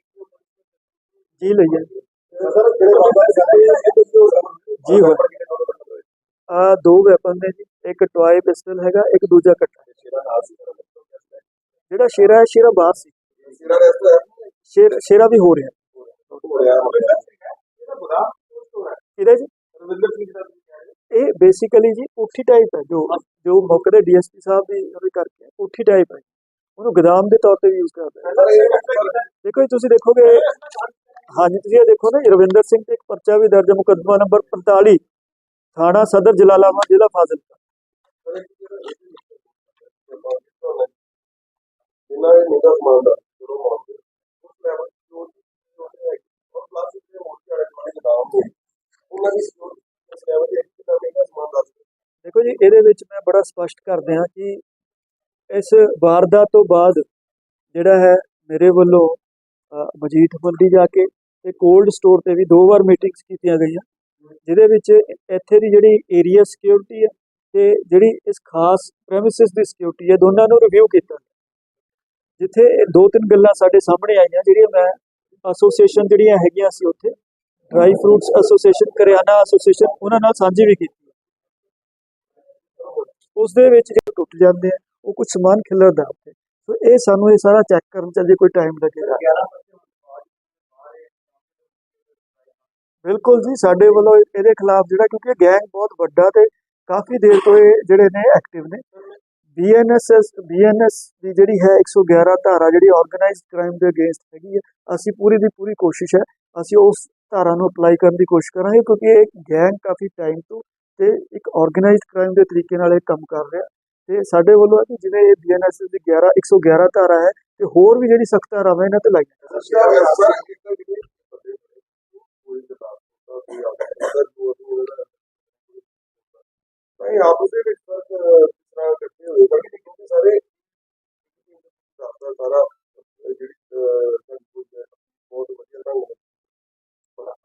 ਜੀ ਲਈਏ ਜੀ ਹੋ। ਆ ਦੋ ਵੈਪਨ ਨੇ ਜੀ ਇੱਕ ਟੋਏ ਪਿਸਟਲ ਹੈਗਾ ਇੱਕ ਦੂਜਾ ਕੱਟਾ। ਜਿਹੜਾ ਸ਼ੇਰਾ ਹੈ ਸ਼ੇਰਾ ਬਾਹਰ ਸੀ। ਸਿਰਾ ਹੈ। ਵੀ ਹੋ ਰਿਹਾ ਹੋ ਰਿਹਾ ਹੋ ਰਿਹਾ ਇਹਦਾ ਬੁਰਾ ਇਹਦਾ ਜੀ ਰਵਿੰਦਰ ਸਿੰਘ ਦਾ ਇਹ ਬੇਸਿਕਲੀ ਜੀ ਕੋਠੀ ਟਾਈਪ ਹੈ ਜੋ ਜੋ ਮੌਕੇ ਦੇ ਡੀਐਸਪੀ ਸਾਹਿਬ ਦੀ ਉਹਦੇ ਕਰਕੇ ਕੋਠੀ ਟਾਈਪ ਹੈ ਉਹਨੂੰ ਗੋਦਾਮ ਦੇ ਤੌਰ ਤੇ ਯੂਜ਼ ਕਰਦੇ ਦੇਖੋ ਜੀ ਤੁਸੀਂ ਦੇਖੋਗੇ ਹਾਂਜੀ ਤੁਸੀਂ ਇਹ ਦੇਖੋ ਨਾ ਰਵਿੰਦਰ ਸਿੰਘ ਤੇ ਇੱਕ ਪਰਚਾ ਵੀ ਦਰਜ ਮੁਕੱਦਮਾ ਨੰਬਰ 45 ਥਾਣਾ ਸਦਰ ਜਲਾਲਾਬਾਦ ਜ਼ਿਲ੍ਹਾ ਫਾਜ਼ਿਲਕਾ। ਇਹਨਾਂ ਦੇ ਨਿਗਾ ਸਮਾਨ ਦਾ ਜਦੋਂ ਉਸ ਲੈਵਲ ਜੋ ਉਹਨਾਂ ਦੀ ਸਿਕਿਉਰਿਟੀ ਇਸ ਲੈਵਲ ਤੇ ਕਿੰਨਾ ਮਹਿੰਗਾ ਸਮਾਨ ਦੱਸ ਦੇਖੋ ਜੀ ਇਹਦੇ ਵਿੱਚ ਮੈਂ ਬੜਾ ਸਪਸ਼ਟ ਕਰ ਦਿਆਂ ਕਿ ਇਸ ਵਾਰਦਾਤ ਤੋਂ ਬਾਅਦ ਜਿਹੜਾ ਹੈ ਮੇਰੇ ਵੱਲੋਂ ਅ, ਮਜੀਠ ਮੰਡੀ ਜਾ ਕੇ ਤੇ ਕੋਲਡ ਸਟੋਰ ਤੇ ਵੀ ਦੋ ਵਾਰ ਮੀਟਿੰਗਸ ਕੀਤੀਆਂ ਗਈਆਂ ਜਿਹਦੇ ਵਿੱਚ ਇੱਥੇ ਦੀ ਜਿਹੜੀ ਏਰੀਆ ਸਿਕਿਉਰਿਟੀ ਹੈ ਤੇ ਜਿਹੜੀ ਇਸ ਖਾਸ ਪ੍ਰੈਮਿਸਿਸ ਦੀ ਸਿਕਿਉਰਿਟੀ ਹੈ ਦੋਨਾਂ ਨੂੰ ਰਿਵਿਊ ਕੀਤਾ। ਜਿੱਥੇ ਦੋ ਤਿੰਨ ਗੱਲਾਂ ਸਾਡੇ ਸਾਹਮਣੇ ਆਈਆਂ ਜਿਹੜੀਆਂ ਮੈਂ ਐਸੋਸੀਏਸ਼ਨ ਜਿਹੜੀਆਂ ਹੈਗੀਆਂ ਸੀ ਉੱਥੇ ਡਰਾਈ ਫਰੂਟਸ ਐਸੋਸੀਏਸ਼ਨ, ਕਰਿਆਨਾ ਐਸੋਸੀਏਸ਼ਨ, ਉਹਨਾਂ ਨਾਲ ਸਾਂਝੀ ਵੀ ਕੀਤੀ ਉਸ ਦੇ ਵਿੱਚ ਜੇ ਟੁੱਟ ਜਾਂਦੇ ਆ, ਉਹ ਕੁਝ ਸਮਾਨ ਖਿਲਰਦਾ ਉੱਥੇ। ਸੋ ਇਹ ਸਾਨੂੰ ਇਹ ਸਾਰਾ ਚੈੱਕ ਕਰਨ ਚ ਜੇ ਕੋਈ ਟਾਈਮ ਲੱਗੇਗਾ। ਬਿਲਕੁਲ ਜੀ, ਸਾਡੇ ਵੱਲੋਂ ਇਹਦੇ ਖਿਲਾਫ ਜਿਹੜਾ, ਕਿਉਂਕਿ ਗੈਂਗ ਬਹੁਤ ਵੱਡਾ ਤੇ ਕਾਫੀ ਦੇਰ ਤੋਂ ਇਹ ਜਿਹੜੇ ਨੇ ਐਕਟਿਵ ਨੇ। ਬੀਐਨਐਸਐਸ ਬੀਐਨਐਸ ਦੀ ਜਿਹੜੀ ਹੈ 111 ਧਾਰਾ ਜਿਹੜੀ ਆਰਗੇਨਾਈਜ਼ਡ ਕ੍ਰਾਈਮ ਦੇ ਅਗੇਂਸਟ ਹੈਗੀ ਹੈ ਅਸੀਂ ਪੂਰੀ ਦੀ ਪੂਰੀ ਕੋਸ਼ਿਸ਼ ਹੈ। ਅਸੀਂ ਉਸ ਧਾਰਾ ਨੂੰ ਅਪਲਾਈ ਕਰਨ ਦੀ ਕੋਸ਼ਿਸ਼ ਕਰਾਂਗੇ ਕਿਉਂਕਿ ਇਹ ਗੈਂਗ ਕਾਫੀ ਟਾਈਮ ਤੋਂ ਤੇ ਇੱਕ ਆਰਗੇਨਾਈਜ਼ਡ ਕ੍ਰਾਈਮ ਦੇ ਤਰੀਕੇ ਨਾਲ ਇਹ ਕੰਮ ਕਰ ਰਿਹਾ ਤੇ ਸਾਡੇ ਵੱਲੋਂ ਹੈ ਕਿ ਜਿਵੇਂ ਇਹ ਬੀਐਨਐਸ ਦੀ 11 111 ਧਾਰਾ ਹੈ ਤੇ ਹੋਰ ਵੀ ਜਿਹੜੀ ਸਖਤ ਧਾਰਾਵਾਂ ਇਹਨਾਂ ਤੇ ਲਾਈਆਂ ਨਹੀਂ ਆਪਸ ਦੇ ਵਿੱਚ ਬਸ ਇਸ ਤਰ੍ਹਾਂ ਇਕੱਠੇ ਹੋਏ ਤਾਂ ਕਿਉਂਕਿ ਸਾਰੇ ਸਾਰਾ ਸਾਰਾ ਜਿਹੜੀ ਅਹ, ਸਾਡੀ ਕੋਈ ਹੈ, ਬਹੁਤ ਵਧੀਆ ਢੰਗ ਨਾਲ ਪਰ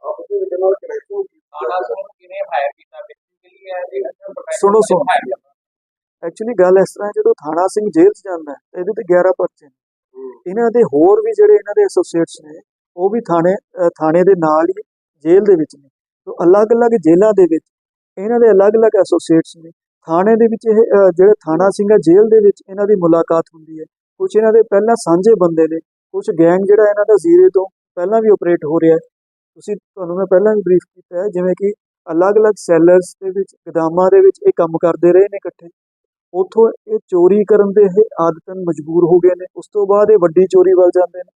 ਆਪਸ ਦੇ ਵਿੱਚ ਨਾਲ ਕਨੈਕਸ਼ਨ ਖਾਣਾ ਸਾਨੂੰ ਕਿਵੇਂ ਹਾਇਰ ਕੀਤਾ? ਬੇਸਿਕਲੀ ਹੈ ਜਿਹੜਾ professional ਸੁਣੋ, ਸੁਣੋ। ਐਕਚੁਅਲੀ ਗੱਲ ਇਸ ਤਰ੍ਹਾਂ ਜਦੋਂ ਥਾਣਾ ਸਿੰਘ ਜੇਲ੍ਹ 'ਚ ਜਾਂਦਾ ਹੈ ਇਹਦੇ ਤੇ 11 ਪਰਚੇ ਨੇ। ਇਹਨਾਂ ਦੇ ਹੋਰ ਵੀ ਜਿਹੜੇ ਇਹਨਾਂ ਦੇ ਐਸੋਸੀਏਟਸ ਨੇ ਉਹ ਵੀ ਥਾਣੇ ਥਾਣੇ ਦੇ ਨਾਲ ਹੀ ਜੇਲ੍ਹ ਦੇ ਵਿੱਚ ਨੇ। ਤੋਂ ਅਲੱਗ-ਅਲੱਗ ਜੇਲ੍ਹਾਂ ਦੇ ਵਿੱਚ ਇਹਨਾਂ ਦੇ ਅਲੱਗ-ਅਲੱਗ ਐਸੋਸੀਏਟਸ ਨੇ। ਥਾਣੇ ਦੇ ਵਿੱਚ ਇਹ ਜਿਹੜਾ ਥਾਣਾ ਸਿੰਘ ਹੈ ਜੇਲ੍ਹ ਦੇ ਵਿੱਚ ਇਹਨਾਂ ਦੀ ਮੁਲਾਕਾਤ ਹੁੰਦੀ ਹੈ। ਕੁਝ ਇਹਨਾਂ ਦੇ ਪਹਿਲਾਂ ਸਾਂਝੇ ਬੰਦੇ ਨੇ ਕੁਝ ਗੈਂਗ ਜਿਹੜਾ ਇਹਨਾਂ ਦਾ ਜ਼ੀਰੇ ਤੋਂ ਪਹਿਲਾਂ ਵੀ ਆਪਰੇਟ ਹੋ ਰਿਹਾ ਹੈ। ਤੁਸੀਂ, ਤੁਹਾਨੂੰ ਮੈਂ ਪਹਿਲਾਂ ਵੀ ਬਰੀਫ ਕੀਤਾ ਹੈ, ਜਿਵੇਂ ਕਿ ਅਲੱਗ-ਅਲੱਗ ਸੈਲਰਸ ਦੇ ਵਿੱਚ, ਗਦਾਮਾਂ ਦੇ ਵਿੱਚ ਇਹ ਕੰਮ ਕਰਦੇ ਰਹੇ ਨੇ ਇਕੱਠੇ। ਉਥੋਂ ਇਹ ਚੋਰੀ ਕਰਨ ਦੇ ਇਹ ਆਦਤਨ ਮਜਬੂਰ ਹੋ ਗਏ ਨੇ। ਉਸ ਤੋਂ ਬਾਅਦ ਇਹ ਵੱਡੀ ਚੋਰੀ ਵੱਲ ਜਾਂਦੇ ਨੇ।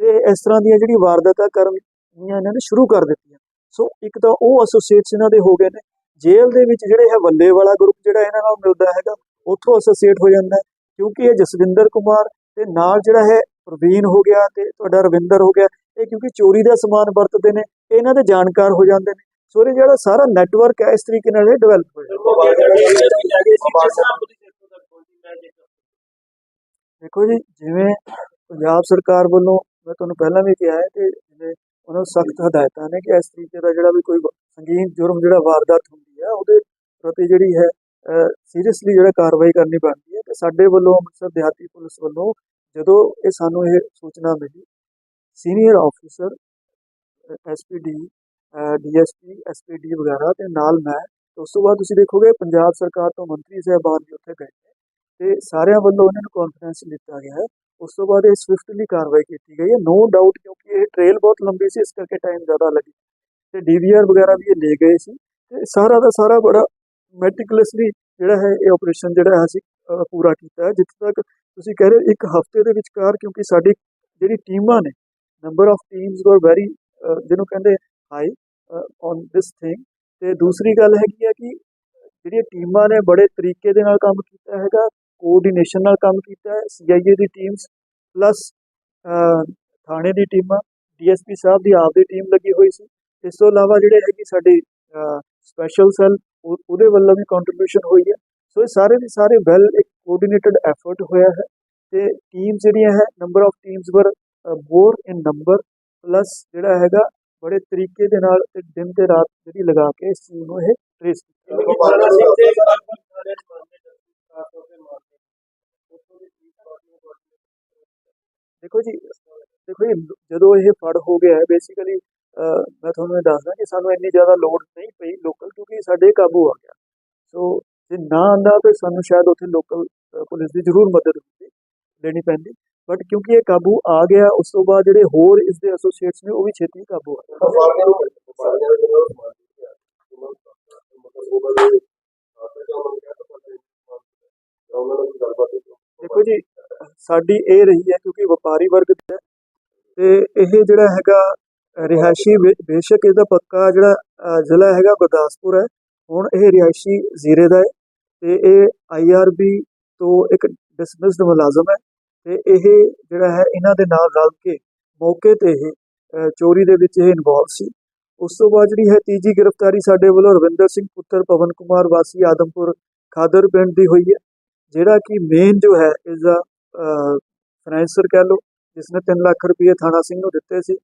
ਤੇ ਇਸ ਤਰ੍ਹਾਂ ਦੀਆਂ ਜਿਹੜੀ ਵਾਰਦਾਤਾਂ ਕਰਨੀਆਂ ਇਹਨਾਂ ਨੇ ਸ਼ੁਰੂ ਕਰ ਦਿੱਤੀਆਂ। ਸੋ, ਇੱਕ ਤਾਂ ਉਹ ਐਸੋਸੀਏਟਸ ਇਹਨਾਂ ਦੇ ਹੋ ਗਏ ਨੇ। ਜੇਲ੍ਹ ਦੇ ਵਿੱਚ ਜਿਹੜੇ ਹੈ ਵੱਲੇ ਵਾਲਾ ਗਰੁੱਪ ਜਿਹੜਾ ਇਹਨਾਂ ਨਾਲ ਮਿਲਦਾ ਹੈਗਾ, ਉੱਥੋਂ ਐਸੋਸੀਏਟ ਹੋ ਜਾਂਦਾ ਕਿਉਂਕਿ ਇਹ ਜਸਵਿੰਦਰ ਕੁਮਾਰ ਤੇ ਨਾਲ ਜਿਹੜਾ ਹੈ ਪ੍ਰਵੀਨ ਹੋ ਗਿਆ ਤੇ ਤੁਹਾਡਾ ਰਵਿੰਦਰ ਹੋ ਗਿਆ। ਇਹ ਕਿਉਂਕਿ ਚੋਰੀ ਦਾ ਸਮਾਨ ਵਰਤਦੇ ਨੇ ਇਹ ਇਹਨਾਂ ਦੇ ਜਾਣਕਾਰ ਹੋ ਜਾਂਦੇ ਨੇ। ਸੋ ਇਹ ਜਿਹੜਾ ਸਾਰਾ ਨੈਟਵਰਕ ਹੈ ਇਸ ਤਰੀਕੇ ਨਾਲ ਇਹ ਡਿਵੈਲਪ ਹੋਇਆ। ਦੇਖੋ ਜੀ ਜਿਵੇਂ ਪੰਜਾਬ ਸਰਕਾਰ ਵੱਲੋਂ ਮੈਂ ਤੁਹਾਨੂੰ ਪਹਿਲਾਂ ਵੀ ਕਿਹਾ ਹੈ ਕਿ ਜਿਵੇਂ ਉਹਨਾਂ ਨੂੰ ਸਖਤ ਹਦਾਇਤਾਂ ਨੇ ਕਿ ਇਸ ਤਰੀਕੇ ਦਾ ਜਿਹੜਾ ਵੀ ਕੋਈ ਸੰਗੀਨ ਜੁਰਮ ਜਿਹੜਾ ਵਾਰਦਾਤ ਹੁੰਦੀ ਹੈ ਉਹਦੇ ਪ੍ਰਤੀ ਜਿਹੜੀ ਹੈ ਸੀਰੀਅਸਲੀ ਜਿਹੜਾ ਕਾਰਵਾਈ ਕਰਨੀ ਬਣਦੀ ਹੈ। ਤੇ ਸਾਡੇ ਵੱਲੋਂ ਅੰਮ੍ਰਿਤਸਰ ਦਿਹਾਤੀ ਪੁਲਿਸ ਵੱਲੋਂ ਜਦੋਂ ਇਹ ਸਾਨੂੰ ਇਹ ਸੂਚਨਾ ਮਿਲੀ senior officer SPD DSP SPD ਵਗੈਰਾ ਤੇ ਨਾਲ ਮੈਂ। ਉਸ ਤੋਂ ਬਾਅਦ ਤੁਸੀਂ ਦੇਖੋਗੇ ਪੰਜਾਬ ਸਰਕਾਰ ਤੋਂ ਮੰਤਰੀ ਸਾਹਿਬਾਨ ਵੀ ਉੱਥੇ ਗਏ ਨੇ ਤੇ ਸਾਰਿਆਂ ਵੱਲੋਂ ਉਹਨਾਂ ਨੂੰ ਕਾਨਫੀਡੈਂਸ ਲਿੱਤਾ ਗਿਆ ਹੈ। ਉਸ ਤੋਂ ਬਾਅਦ ਇਹ ਸਵਿਫਟਲੀ ਕਾਰਵਾਈ ਕੀਤੀ ਗਈ ਹੈ। ਨੋ ਡਾਊਟ ਕਿਉਂਕਿ ਇਹ ਟ੍ਰੇਲ ਬਹੁਤ ਲੰਬੀ ਸੀ, ਇਸ ਕਰਕੇ ਟਾਈਮ ਜ਼ਿਆਦਾ ਲੱਗੀ। ਤੇ ਡੀਵੀਆਰ ਵਗੈਰਾ ਵੀ ਇਹ ਲੈ ਗਏ ਸੀ। ਤੇ ਸਾਰਾ ਦਾ ਸਾਰਾ ਬੜਾ ਮੈਟਿਕੂਲਸਲੀ ਜਿਹੜਾ ਹੈ ਇਹ ਆਪਰੇਸ਼ਨ ਜਿਹੜਾ ਹੈ ਅਸੀਂ ਪੂਰਾ ਕੀਤਾ ਹੈ। ਜਿੱਥੇ ਤੱਕ ਤੁਸੀਂ ਕਹਿ ਰਹੇ ਹੋ ਇੱਕ ਹਫ਼ਤੇ ਦੇ ਵਿਚਕਾਰ ਕਿਉਂਕਿ ਸਾਡੀ ਜਿਹੜੀ ਟੀਮਾਂ ਨੇ number of teams were very ਜਿਹਨੂੰ ਕਹਿੰਦੇ ਹਾਈ ਔਨ ਦਿਸ ਥਿੰਗ ਤੇ ਦੂਸਰੀ ਗੱਲ ਹੈਗੀ ਹੈ ਕਿ ਜਿਹੜੀਆਂ ਟੀਮਾਂ ਨੇ ਬੜੇ ਤਰੀਕੇ ਦੇ ਨਾਲ ਕੰਮ ਕੀਤਾ ਹੈਗਾ ਕੋਆਰਡੀਨੇਸ਼ਨ ਨਾਲ ਕੰਮ ਕੀਤਾ ਹੈ ਸੀਆਈਏ ਦੀ ਟੀਮਸ ਪਲੱਸ uh, ਥਾਣੇ ਦੀ ਟੀਮਾਂ ਡੀਐਸਪੀ ਸਾਹਿਬ ਦੀ ਆਪ ਦੀ ਟੀਮ ਲੱਗੀ ਹੋਈ ਸੀ। ਇਸ ਤੋਂ ਇਲਾਵਾ ਜਿਹੜੇ ਹੈਗੀ ਸਾਡੀ ਸਪੈਸ਼ਲ ਸੈੱਲ ਉਹਦੇ ਵੱਲੋਂ ਵੀ ਕੰਟਰੀਬਿਊਸ਼ਨ ਹੋਈ ਹੈ। ਸੋ ਇਹ ਸਾਰੇ ਦੇ ਸਾਰੇ ਵੈਲ ਇੱਕ ਕੋਆਰਡੀਨੇਟਡ ਐਫਰਟ ਹੋਇਆ ਹੈ। ਤੇ ਟੀਮ ਜਿਹੜੀਆਂ ਹੈ ਨੰਬਰ ਆਫ ਟੀਮਸ ਵਰ ਮੋਰ ਇਨ ਨੰਬਰ ਪਲੱਸ ਜਿਹੜਾ ਹੈਗਾ ਬੜੇ ਤਰੀਕੇ ਦੇ ਨਾਲ ਤੇ ਦਿਨ ਤੇ ਰਾਤ ਜਿਹੜੀ ਲਗਾ ਕੇ ਇਸ ਚੀਜ਼ ਨੂੰ ਇਹ ਟ੍ਰੇਸ ਦੇਖੋ ਜੀ ਦੇਖੋ ਜੀ ਜਦੋਂ ਇਹ ਫੜ ਹੋ ਗਿਆ ਹੈ ਬੇਸਿਕਲੀ ਮੈਂ ਤੁਹਾਨੂੰ ਇਹ ਦੱਸਦਾ ਕਿ ਸਾਨੂੰ ਇੰਨੀ ਜ਼ਿਆਦਾ ਲੋਡ ਨਹੀਂ ਪਈ ਲੋਕਲ ਕਿਉਂਕਿ ਸਾਡੇ ਕਾਬੂ ਆ ਗਿਆ। ਸੋ ਜੇ ਨਾ ਆਂਦਾ ਤੇ ਸਾਨੂੰ ਸ਼ਾਇਦ ਉੱਥੇ ਲੋਕਲ ਪੁਲਿਸ ਦੀ ਜ਼ਰੂਰ ਮਦਦ ਹੁੰਦੀ ਲੈਣੀ ਪੈਂਦੀ। ਬਟ ਕਿਉਂਕਿ ਇਹ ਕਾਬੂ ਆ ਗਿਆ ਉਸ ਤੋਂ ਬਾਅਦ ਜਿਹੜੇ ਹੋਰ ਇਸ ਦੇ ਐਸੋਸੀਏਟਸ ਨੇ ਉਹ ਵੀ ਛੇਤੀ ਕਾਬੂ ਆ ਗਏ। ਦੇ ਦੇਖੋ ਜੀ ਸਾਡੀ ਇਹ ਰਹੀ ਹੈ ਕਿਉਂਕਿ ਵਪਾਰੀ ਵਰਗ ਹੈ। ਤੇ ਇਹ ਜਿਹੜਾ ਹੈਗਾ ਰਿਹਾਇਸ਼ੀ ਬੇਸ਼ੱਕ ਇਹਦਾ ਪੱਕਾ ਜਿਹੜਾ ਜ਼ਿਲ੍ਹਾ ਹੈਗਾ ਗੁਰਦਾਸਪੁਰ ਹੈ। ਹੁਣ ਇਹ ਰਿਹਾਇਸ਼ੀ ਜ਼ੀਰੇ ਦਾ ਹੈ। ਤੇ ਇਹ ਆਈਆਰਬੀ ਤੋਂ ਇੱਕ ਡਿਸਮਿਸਡ ਮੁਲਾਜ਼ਮ ਹੈ। ਤੇ ਇਹ ਜਿਹੜਾ ਹੈ, ਇਹਨਾਂ ਦੇ ਨਾਲ ਰਲ ਕੇ ਮੌਕੇ ਤੇ ਇਹ ਚੋਰੀ ਦੇ ਵਿੱਚ ਇਹ ਇਨਵੋਲਵ ਸੀ। ਉਸ ਤੋਂ ਬਾਅਦ ਜਿਹੜੀ ਹੈ, ਤੀਜੀ ਗ੍ਰਿਫਤਾਰੀ ਸਾਡੇ ਵੱਲੋਂ ਰਵਿੰਦਰ ਸਿੰਘ ਪੁੱਤਰ ਪਵਨ ਕੁਮਾਰ ਵਾਸੀ ਆਦਮਪੁਰ ਖਾਦਰ ਪਿੰਡ ਦੀ ਹੋਈ ਹੈ, ਜਿਹੜਾ ਕਿ ਮੇਨ ਜੋ ਹੈ ਇਸ ਦਾ ਫਾਈਨੈਂਸਰ ਕਹਿ ਲਓ, ਜਿਸਨੇ 3 ਲੱਖ ਰੁਪਏ ਥਾਣਾ ਸਿੰਘ ਨੂੰ ਦਿੱਤੇ ਸੀ।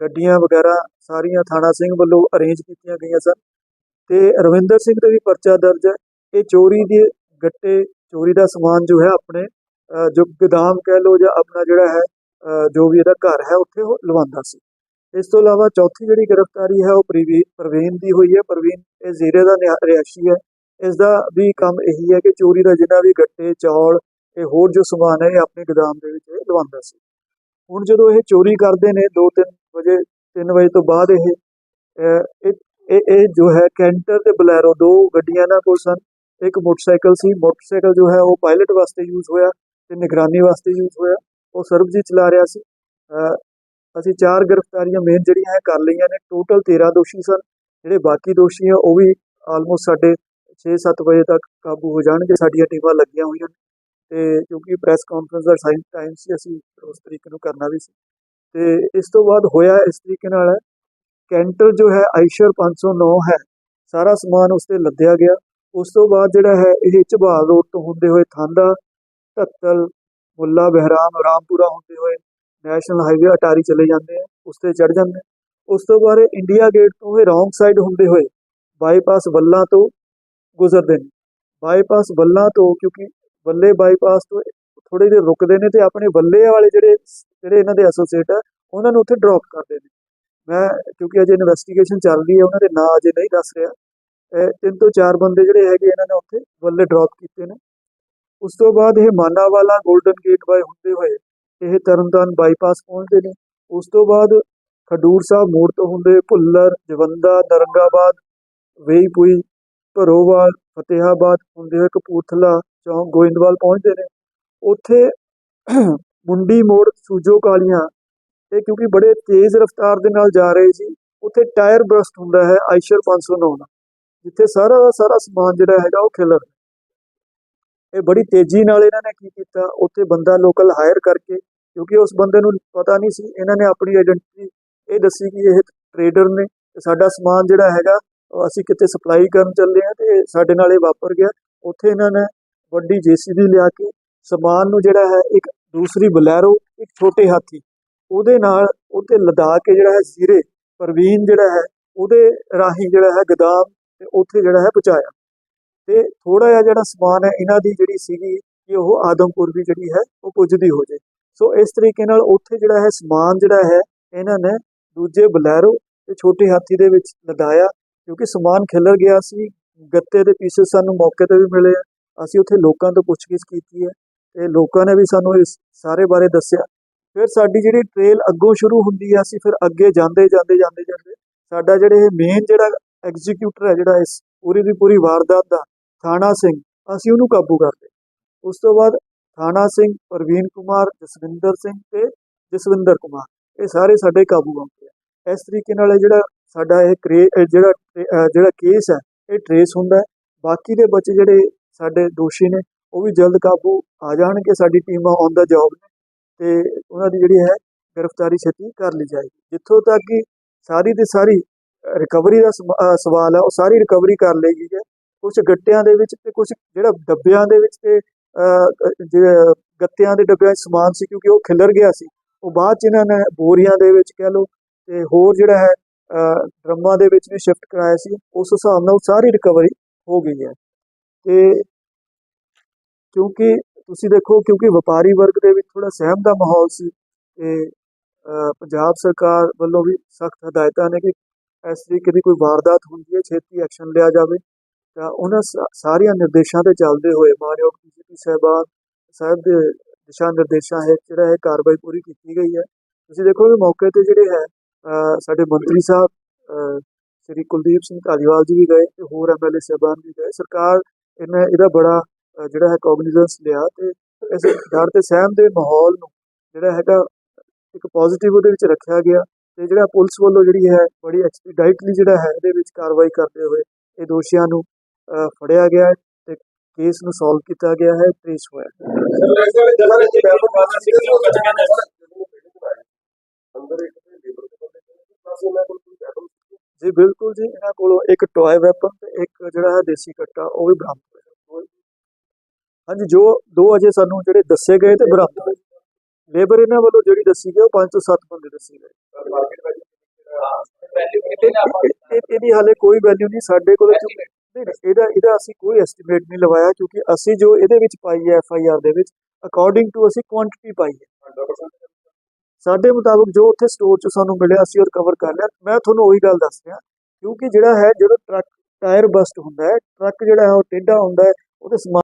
ਗੱਡੀਆਂ ਵਗੈਰਾ ਸਾਰੀਆਂ ਥਾਣਾ ਸਿੰਘ ਵੱਲੋਂ ਅਰੇਂਜ ਕੀਤੀਆਂ ਗਈਆਂ ਸਨ। ਤੇ ਰਵਿੰਦਰ ਸਿੰਘ ਤੇ ਵੀ ਪਰਚਾ ਦਰਜ ਹੈ। ਇਹ ਚੋਰੀ ਦੇ ਗੱਟੇ, ਚੋਰੀ ਦਾ ਸਮਾਨ ਜੋ ਹੈ, ਆਪਣੇ ਜੋ ਗੋਦਾਮ ਕਹਿ ਲਓ ਜਾਂ ਆਪਣਾ ਜਿਹੜਾ ਹੈ ਜੋ ਵੀ ਇਹਦਾ ਘਰ ਹੈ, ਉੱਥੇ ਉਹ ਲਵਾਉਂਦਾ ਸੀ। ਇਸ ਤੋਂ ਇਲਾਵਾ ਚੌਥੀ ਜਿਹੜੀ ਗ੍ਰਿਫਤਾਰੀ ਹੈ, ਉਹ ਪ੍ਰਵੀ- ਪ੍ਰਵੀਨ ਦੀ ਹੋਈ ਹੈ। ਪ੍ਰਵੀਨ ਇਹ ਜ਼ੀਰੇ ਦਾ ਨਿਆ- ਰਿਹਾਇਸ਼ੀ ਹੈ। ਇਸ ਦਾ ਵੀ ਕੰਮ ਇਹੀ ਹੈ ਕਿ ਚੋਰੀ ਦਾ ਜਿੰਨਾ ਵੀ ਗੱਟੇ, ਚੌਲ, ਇਹ ਹੋਰ ਜੋ ਸਮਾਨ ਹੈ, ਇਹ ਆਪਣੇ ਗੋਦਾਮ ਦੇ ਵਿੱਚ ਲਵਾਉਂਦਾ ਸੀ। ਹੁਣ ਜਦੋਂ ਇਹ ਚੋਰੀ ਕਰਦੇ ਨੇ 2-3 ਵਜੇ 3 ਵਜੇ ਤੋਂ ਬਾਅਦ ਇਹ ਇਹ ਇਹ ਜੋ ਹੈ, ਕੈਂਟਰ ਤੇ ਬਲੈਰੋ ਦੋ ਗੱਡੀਆਂ ਇਹਨਾਂ ਕੋਲ ਸਨ। ਇੱਕ ਮੋਟਰਸਾਈਕਲ ਸੀ। ਮੋਟਰਸਾਈਕਲ ਜੋ ਹੈ, ਉਹ ਪਾਇਲਟ ਵਾਸਤੇ ਯੂਜ਼ ਹੋਇਆ। ਤੇ ਨਿਗਰਾਨੀ ਵਾਸਤੇ ਯੂਜ਼ ਹੋਇਆ। ਉਹ ਸਰਬਜੀਤ ਚਲਾ ਰਿਹਾ ਸੀ। ਅਸੀਂ ਚਾਰ ਗ੍ਰਿਫਤਾਰੀਆਂ ਮੇਨ ਜਿਹੜੀਆਂ ਹੈ ਕਰ ਲਈਆਂ ਨੇ ਟੋਟਲ 13 ਦੋਸ਼ੀ ਸਨ। ਜਿਹੜੇ ਬਾਕੀ ਦੋਸ਼ੀ ਆ, ਉਹ ਵੀ ਆਲਮੋਸਟ ਸਾਡੇ 6-7 ਵਜੇ ਤੱਕ ਕਾਬੂ ਹੋ ਜਾਣਗੇ। ਸਾਡੀਆਂ ਟੀਮਾਂ ਲੱਗੀਆਂ ਹੋਈਆਂ ਨੇ। ਤੇ ਕਿਉਂਕਿ ਪ੍ਰੈਸ ਕਾਨਫਰੰਸ ਦਾ ਸਾਈਨ ਟਾਈਮ ਸੀ, ਅਸੀਂ ਉਸ ਤਰੀਕੇ ਨੂੰ ਕਰਨਾ ਵੀ ਸੀ। ਤੇ ਇਸ ਤੋਂ ਬਾਅਦ ਹੋਇਆ ਇਸ ਤਰੀਕੇ ਨਾਲ ਹੈ। ਕੈਂਟਰ ਜੋ ਹੈ ਆਈਸ਼ਰ 509 ਹੈ। ਸਾਰਾ ਸਮਾਨ ਉਸ ਤੇ ਲੱਦਿਆ ਗਿਆ। ਉਸ ਤੋਂ ਬਾਅਦ ਜਿਹੜਾ ਹੈ, ਇਹ ਝਬਾਲ ਰੋਡ ਤੋਂ ਹੁੰਦੇ ਹੋਏ ਥਾਂਦਾ ਢੱਤਲ ਮੁੱਲਾ ਬਹਿਰਾਮ, ਰਾਮਪੁਰਾ ਹੁੰਦੇ ਹੋਏ ਨੈਸ਼ਨਲ ਹਾਈਵੇ ਅਟਾਰੀ ਚਲੇ ਜਾਂਦੇ ਆ, ਉਸ ਤੇ ਚੜ ਜਾਂਦੇ ਉਸ ਤੋਂ ਬਾਅਦ ਇੰਡੀਆ ਗੇਟ ਤੋਂ ਇਹ ਰੌਂਗ ਸਾਈਡ ਹੁੰਦੇ ਹੋਏ ਬਾਈਪਾਸ ਵੱਲਾਂ ਤੋਂ ਗੁਜ਼ਰਦੇ ਨੇ। ਬਾਈਪਾਸ ਵੱਲਾਂ ਤੋਂ, ਕਿਉਂਕਿ ਬੱਲੇ ਬਾਈਪਾਸ ਤੋਂ ਥੋੜੇ ਜਿਹੇ ਰੁਕਦੇ ਨੇ ਤੇ ਆਪਣੇ ਬੱਲੇ ਵਾਲੇ ਜਿਹੜੇ ਜਿਹੜੇ ਇਹਨਾਂ ਦੇ ਐਸੋਸੀਏਟ ਆ, ਉਹਨਾਂ ਨੂੰ ਉੱਥੇ ਡ੍ਰੌਪ ਕਰਦੇ ਨੇ। ਮੈਂ, ਕਿਉਂਕਿ ਅਜੇ ਇਨਵੈਸਟੀਗੇਸ਼ਨ ਚੱਲ ਰਹੀ ਹੈ, ਉਹਨਾਂ ਦੇ ਨਾਂ ਅਜੇ ਨਹੀਂ ਦੱਸ ਰਿਹਾ। ਇਹ ਤਿੰਨ ਤੋਂ ਚਾਰ ਬੰਦੇ ਜਿਹੜੇ ਹੈਗੇ, ਇਹਨਾਂ ਨੇ ਉੱਥੇ ਬੱਲੇ ਡ੍ਰੌਪ ਕੀਤੇ ਨੇ। ਉਸ ਤੋਂ ਬਾਅਦ ਇਹ ਮਾਨਾਵਾਲਾ 골ਡਨ ਗੇਟ ਬਾਏ ਹੁੰਦੇ ਹੋਏ ਇਹ ਤਰਨਤਾਰਨ ਬਾਈਪਾਸ ਪਹੁੰਚਦੇ ਨੇ। ਉਸ ਤੋਂ ਬਾਅਦ ਖਡੂਰ ਸਾਹਿਬ ਮੋੜ ਤੋਂ ਹੁੰਦੇ ਭੁੱਲਰ, ਜਵੰਦਾ ਦਰੰਗਾਬਾਦ ਵੇਈਪੁਈ, ਭਰੋਵਾਲ, ਫਤਿਹਾਬਾਦ ਹੁੰਦੇ ਹੋਏ ਕਪੂਰਥਲਾ, ਚੌਂਕ, ਗੋਇੰਦਵਾਲ ਪਹੁੰਚਦੇ ਨੇ। ਉੱਥੇ ਮੁੰਡੀ ਮੋੜ, ਸੂਜੋ ਕਾਲੀਆਂ, ਇਹ ਕਿਉਂਕਿ ਬੜੇ ਤੇਜ਼ ਰਫ਼ਤਾਰ ਦੇ ਨਾਲ ਜਾ ਰਹੇ ਸੀ, ਉੱਥੇ ਟਾਇਰ ਬਰਸਟ ਹੁੰਦਾ ਹੈ ਆਈਸ਼ਰ 509 ਦਾ ਜਿੱਥੇ ਸਾਰਾ ਸਾਰਾ ਸਮਾਨ ਜਿਹੜਾ ਹੈਗਾ ਉਹ ਖਿਲਰ। ਇਹ ਬੜੀ ਤੇਜ਼ੀ ਨਾਲ ਇਹਨਾਂ ਨੇ ਕੀ ਕੀਤਾ, ਉੱਥੇ ਬੰਦਾ ਲੋਕਲ ਹਾਇਰ ਕਰਕੇ, ਕਿਉਂਕਿ ਉਸ ਬੰਦੇ ਨੂੰ ਪਤਾ ਨਹੀਂ ਸੀ, ਇਹਨਾਂ ਨੇ ਆਪਣੀ ਆਇਡੈਂਟੀ ਇਹ ਦੱਸੀ ਕਿ ਇਹ ਟ੍ਰੇਡਰ ਨੇ ਤੇ ਸਾਡਾ ਸਮਾਨ ਜਿਹੜਾ ਹੈਗਾ ਅਸੀਂ ਕਿਤੇ ਸਪਲਾਈ ਕਰਨ ਚੱਲੇ ਆ ਤੇ ਸਾਡੇ ਨਾਲ ਇਹ ਵਾਪਰ ਗਿਆ। ਉੱਥੇ ਇਹਨਾਂ ਨੇ ਵੱਡੀ ਜੀਸੀਬੀ ਲਿਆ ਕੇ ਸਮਾਨ ਨੂੰ ਜਿਹੜਾ ਹੈ ਇੱਕ ਦੂਸਰੀ ਬਲੈਰੋ, ਇੱਕ ਛੋਟੇ ਹਾਥੀ, ਉਹਦੇ ਨਾਲ ਉੱਤੇ ਲਦਾ ਕੇ ਜਿਹੜਾ ਹੈ ਜ਼ੀਰੇ, ਪ੍ਰਵੀਨ ਜਿਹੜਾ ਹੈ, ਉਹਦੇ ਰਾਹੀਂ ਜਿਹੜਾ ਹੈ ਗਦਾਮ ਤੇ ਉੱਥੇ ਜਿਹੜਾ ਹੈ ਪਹੁੰਚਾਇਆ। ਤੇ ਥੋੜਾ ਜਿਹਾ ਜਿਹੜਾ ਸਮਾਨ ਹੈ, ਇਹਨਾਂ ਦੀ ਜਿਹੜੀ ਸੀਗੀ ਕਿ ਉਹ ਆਦਮਪੁਰ ਵੀ ਜਿਹੜੀ ਹੈ, ਉਹ ਪੁੱਜਦੀ ਹੋ ਜੇ ਸੋ ਇਸ ਤਰੀਕੇ ਨਾਲ ਉੱਥੇ ਜਿਹੜਾ ਹੈ, ਸਮਾਨ ਜਿਹੜਾ ਹੈ, ਇਹਨਾਂ ਨੇ ਦੂਜੇ ਬਲੈਰੋ ਤੇ ਛੋਟੇ ਹਾਥੀ ਦੇ ਵਿੱਚ ਲਦਾਇਆ, ਕਿਉਂਕਿ ਸਮਾਨ ਖਿਲਰ ਗਿਆ ਸੀ, ਗੱਤੇ ਦੇ ਪੀਸਸ ਸਾਨੂੰ ਮੌਕੇ ਤੇ ਵੀ ਮਿਲੇ ਆ। ਅਸੀਂ ਉੱਥੇ ਲੋਕਾਂ ਤੋਂ ਪੁੱਛਗਿੱਛ ਕੀਤੀ ਹੈ ਤੇ ਲੋਕਾਂ ਨੇ ਵੀ ਸਾਨੂੰ ਇਸ ਸਾਰੇ ਬਾਰੇ ਦੱਸਿਆ ਫਿਰ ਸਾਡੀ ਜਿਹੜੀ ਟ੍ਰੇਲ ਅੱਗੋਂ ਸ਼ੁਰੂ ਹੁੰਦੀ ਹੈ ਅਸੀਂ ਫਿਰ ਅੱਗੇ ਜਾਂਦੇ ਜਾਂਦੇ ਜਾਂਦੇ ਜਾਂਦੇ, ਸਾਡਾ ਜਿਹੜੇ ਇਹ ਮੇਨ ਜਿਹੜਾ ਐਗਜ਼ੀਕਿਊਟਰ ਹੈ, ਜਿਹੜਾ ਇਸ ਪੂਰੀ ਦੀ ਪੂਰੀ ਵਾਰਦਾਤ ਦਾ ਥਾਣਾ ਸਿੰਘ, ਅਸੀਂ ਉਹਨੂੰ ਕਾਬੂ ਕਰਦੇ ਉਸ ਤੋਂ ਬਾਅਦ ਥਾਣਾ ਸਿੰਘ ਪ੍ਰਵੀਨ ਕੁਮਾਰ, ਜਸਵਿੰਦਰ ਸਿੰਘ ਤੇ ਜਸਵਿੰਦਰ ਕੁਮਾਰ, ਇਹ ਸਾਰੇ ਸਾਡੇ ਕਾਬੂ ਆਉਂਦੇ ਆ ਇਸ ਤਰੀਕੇ ਨਾਲ ਇਹ ਜਿਹੜਾ ਸਾਡਾ ਇਹ ਕਰੇ ਜਿਹੜਾ ਜਿਹੜਾ ਕੇਸ ਹੈ, ਇਹ ਟਰੇਸ ਹੁੰਦਾ ਬਾਕੀ ਦੇ ਬੱਚੇ ਜਿਹੜੇ ਸਾਡੇ ਦੋਸ਼ੀ ਨੇ, ਉਹ ਵੀ ਜਲਦ ਕਾਬੂ ਆ ਜਾਣਗੇ। ਸਾਡੀ ਟੀਮਾਂ ਔਨ ਦਾ ਜੌਬ ਨੇ ਤੇ ਉਹਨਾਂ ਦੀ ਜਿਹੜੀ ਹੈ ਗ੍ਰਿਫਤਾਰੀ ਛੇਤੀ ਕਰ ਲਈ ਜਾਏਗੀ। ਜਿੱਥੋਂ ਤੱਕ ਕਿ ਸਾਰੀ ਦੀ ਸਾਰੀ ਰਿਕਵਰੀ ਦਾ ਸਮ- ਸਵਾਲ ਹੈ, ਉਹ ਸਾਰੀ ਰਿਕਵਰੀ ਕਰ ਲਈ ਗਈ ਹੈ। ਕੁਝ ਗੱਟਿਆਂ ਦੇ ਵਿੱਚ ਤੇ ਕੁਝ ਜਿਹੜਾ ਡੱਬਿਆਂ ਦੇ ਵਿੱਚ ਤੇ ਅਹ, ਗੱਤਿਆਂ ਦੇ ਡੱਬਿਆਂ 'ਚ ਸਮਾਨ ਸੀ ਕਿਉਂਕਿ ਉਹ ਖਿਲਰ ਗਿਆ ਸੀ। ਉਹ ਬਾਅਦ ਚ ਇਹਨਾਂ ਨੇ ਬੋਰੀਆਂ ਦੇ ਵਿੱਚ ਕਹਿ ਲਓ ਤੇ ਹੋਰ ਜਿਹੜਾ ਹੈ ਡਰਮਾਂ ਦੇ ਵਿੱਚ ਵੀ ਸ਼ਿਫਟ ਕਰਾਇਆ ਸੀ। ਉਸ ਹਿਸਾਬ ਨਾਲ ਉਹ ਸਾਰੀ ਰਿਕਵਰੀ ਹੋ ਗਈ ਹੈ। ਤੇ ਕਿਉਂਕਿ ਤੁਸੀਂ ਦੇਖੋ ਕਿਉਂਕਿ ਵਪਾਰੀ ਵਰਗ ਦੇ ਵਿੱਚ ਥੋੜਾ ਸਹਿਮ ਦਾ ਮਾਹੌਲ ਸੀ ਤੇ ਪੰਜਾਬ ਸਰਕਾਰ ਵੱਲੋਂ ਵੀ ਸਖਤ ਹਦਾਇਤਾਂ ਨੇ ਕਿ ਇਸ ਤਰੀਕੇ ਦੀ ਕੋਈ ਵਾਰਦਾਤ ਹੁੰਦੀ ਹੈ ਛੇਤੀ ਐਕਸ਼ਨ ਲਿਆ ਜਾਵੇ। ਤਾਂ ਉਹਨਾਂ ਸਾਰੀਆਂ ਨਿਰਦੇਸ਼ਾਂ ਤੇ ਚੱਲਦੇ ਹੋਏ ਮਾਨਯੋਗ ਡੀਜੀਪੀ ਸਾਹਿਬਾਨ ਸਾਹਿਬ ਦੇ ਦਿਸ਼ਾ ਨਿਰਦੇਸ਼ਾਂ ਹੇਠ ਜਿਹੜਾ ਇਹ ਕਾਰਵਾਈ ਪੂਰੀ ਕੀਤੀ ਗਈ ਹੈ। ਤੁਸੀਂ ਦੇਖੋ ਕਿ ਮੌਕੇ ਤੇ ਜਿਹੜੇ ਹੈ ਸਾਡੇ ਮੰਤਰੀ ਸਾਹਿਬ ਸ੍ਰੀ ਕੁਲਦੀਪ ਸਿੰਘ ਧਾਲੀਵਾਲ ਜੀ ਵੀ ਗਏ ਤੇ ਹੋਰ ਐਮਐਲਏ ਸਾਹਿਬਾਨ ਵੀ ਗਏ। ਸਰਕਾਰ ਇਹਨੇ, ਇਹਦਾ ਬੜਾ ਜਿਹੜਾ ਹੈ ਕੋਗਨੀਜ਼ੈਂਸ ਲਿਆ ਤੇ ਇਸ ਡਰ ਤੇ ਸਹਿਮ ਦੇ ਮਾਹੌਲ ਨੂੰ ਜਿਹੜਾ ਹੈਗਾ, ਇੱਕ ਪੋਜ਼ਿਟਿਵ ਉਹਦੇ ਵਿੱਚ ਰੱਖਿਆ ਗਿਆ ਤੇ ਜਿਹੜਾ ਪੁਲਿਸ ਵੱਲੋਂ ਜਿਹੜੀ ਹੈ, ਬੜੀ ਐਕਸਪੀਡਾਈਟਲੀ ਜਿਹੜਾ ਹੈ, ਇਹਦੇ ਵਿੱਚ ਕਾਰਵਾਈ ਕਰਦੇ ਹੋਏ ਇਹ ਦੋਸ਼ੀਆਂ ਨੂੰ ਫੜਿਆ ਗਿਆ ਹੈ ਤੇ ਕੇਸ ਨੂੰ ਸੋਲਵ ਕੀਤਾ ਗਿਆ ਹੈ ਟ੍ਰੇਸ ਹੋਇਆ ਜੀ ਬਿਲਕੁਲ ਜੀ ਇਹਨਾਂ ਕੋਲੋਂ ਇੱਕ ਟੌਏ ਵੈਪਨ ਤੇ ਇੱਕ ਜਿਹੜਾ ਹੈ ਦੇਸੀ ਕੱਟਾ ਉਹ ਵੀ ਬਰਾਮਦ ਹੋਇਆ। ਹਾਂਜੀ ਜੋ ਦੋ ਅਜੇ ਸਾਨੂੰ ਜਿਹੜੇ ਦੱਸੇ ਗਏ ਤੇ ਬਰਾਮਦ ਹੋਏ। ਲੇਬਰ ਇਹਨਾਂ ਵੱਲੋਂ ਜਿਹੜੀ ਦੱਸੀ ਗਈ ਉਹ 5 ਤੋਂ 7 ਬੰਦੇ ਦੱਸੀ ਗਏ। ਇਹਦੀ ਹਾਲੇ ਕੋਈ ਵੈਲਿਊ ਨਹੀਂ ਸਾਡੇ ਕੋਲ ਨਹੀਂ ਇਹਦਾ ਇਹਦਾ ਅਸੀਂ ਕੋਈ ਐਸਟੀਮੇਟ ਨਹੀਂ ਲਵਾਇਆ ਕਿਉਂਕਿ ਅਸੀਂ ਜੋ ਇਹਦੇ ਵਿੱਚ ਪਾਈ ਹੈ ਐਫ ਆਈ ਆਰ ਦੇ ਵਿੱਚ ਅਕੋਰਡਿੰਗ ਟੂ ਅਸੀਂ ਕੁਆਂਟੀਟੀ ਪਾਈ ਹੈ। ਸਾਡੇ ਮੁਤਾਬਕ ਜੋ ਉੱਥੇ ਸਟੋਰ 'ਚ ਸਾਨੂੰ ਮਿਲਿਆ, ਅਸੀਂ ਉਹ ਕਵਰ ਕਰ ਲਿਆ। ਮੈਂ ਤੁਹਾਨੂੰ ਉਹੀ ਗੱਲ ਦੱਸ ਰਿਹਾ, ਕਿਉਂਕਿ ਜਿਹੜਾ ਹੈ ਜਦੋਂ ਟਰੱਕ, ਟਾਇਰ ਬਸਟ ਹੁੰਦਾ ਹੈ, ਟਰੱਕ ਜਿਹੜਾ ਹੈ, ਉਹ ਟੇਢਾ ਹੁੰਦਾ ਹੈ, ਉਹਦੇ ਸਮਾਨ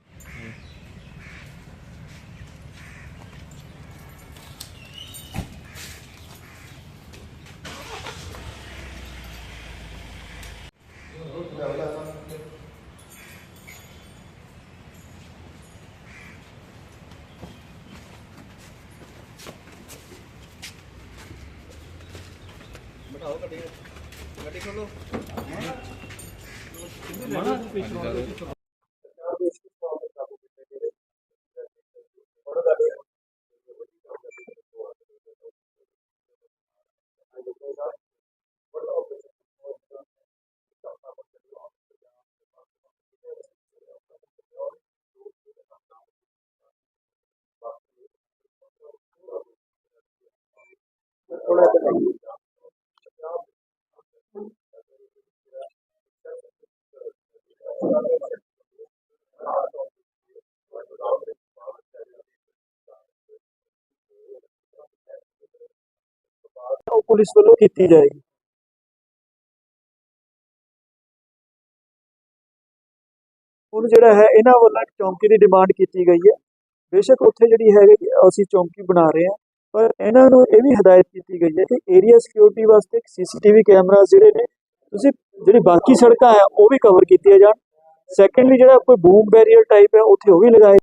ਉਹ ਪੁਲਿਸ ਵੱਲੋਂ ਕੀਤੀ ਜਾਏਗੀ। ਹੁਣ ਜਿਹੜਾ ਹੈ, ਇਹਨਾਂ ਵੱਲੋਂ ਇੱਕ ਚੌਂਕੀ ਦੀ ਡਿਮਾਂਡ ਕੀਤੀ ਗਈ ਹੈ। ਬੇਸ਼ੱਕ ਉੱਥੇ ਜਿਹੜੀ ਹੈ ਅਸੀਂ ਚੌਂਕੀ ਬਣਾ ਰਹੇ ਹਾਂ, ਪਰ ਇਹਨਾਂ ਨੂੰ ਇਹ ਵੀ ਹਦਾਇਤ ਕੀਤੀ ਗਈ ਹੈ ਕਿ ਏਰੀਆ ਸਿਕਿਉਰਿਟੀ ਵਾਸਤੇ ਇੱਕ ਸੀਸੀਟੀਵੀ ਕੈਮਰਾਸ ਜਿਹੜੇ ਨੇ, ਤੁਸੀਂ ਜਿਹੜੀ ਬਾਕੀ ਸੜਕਾਂ ਹੈ, ਉਹ ਵੀ ਕਵਰ ਕੀਤੀਆਂ ਜਾਣ। ਸੈਕੰਡਲੀ ਜਿਹੜਾ ਕੋਈ ਬੂਮ ਬੈਰੀਅਰ ਟਾਈਪ ਹੈ, ਉੱਥੇ ਉਹ ਵੀ ਲਗਾਏ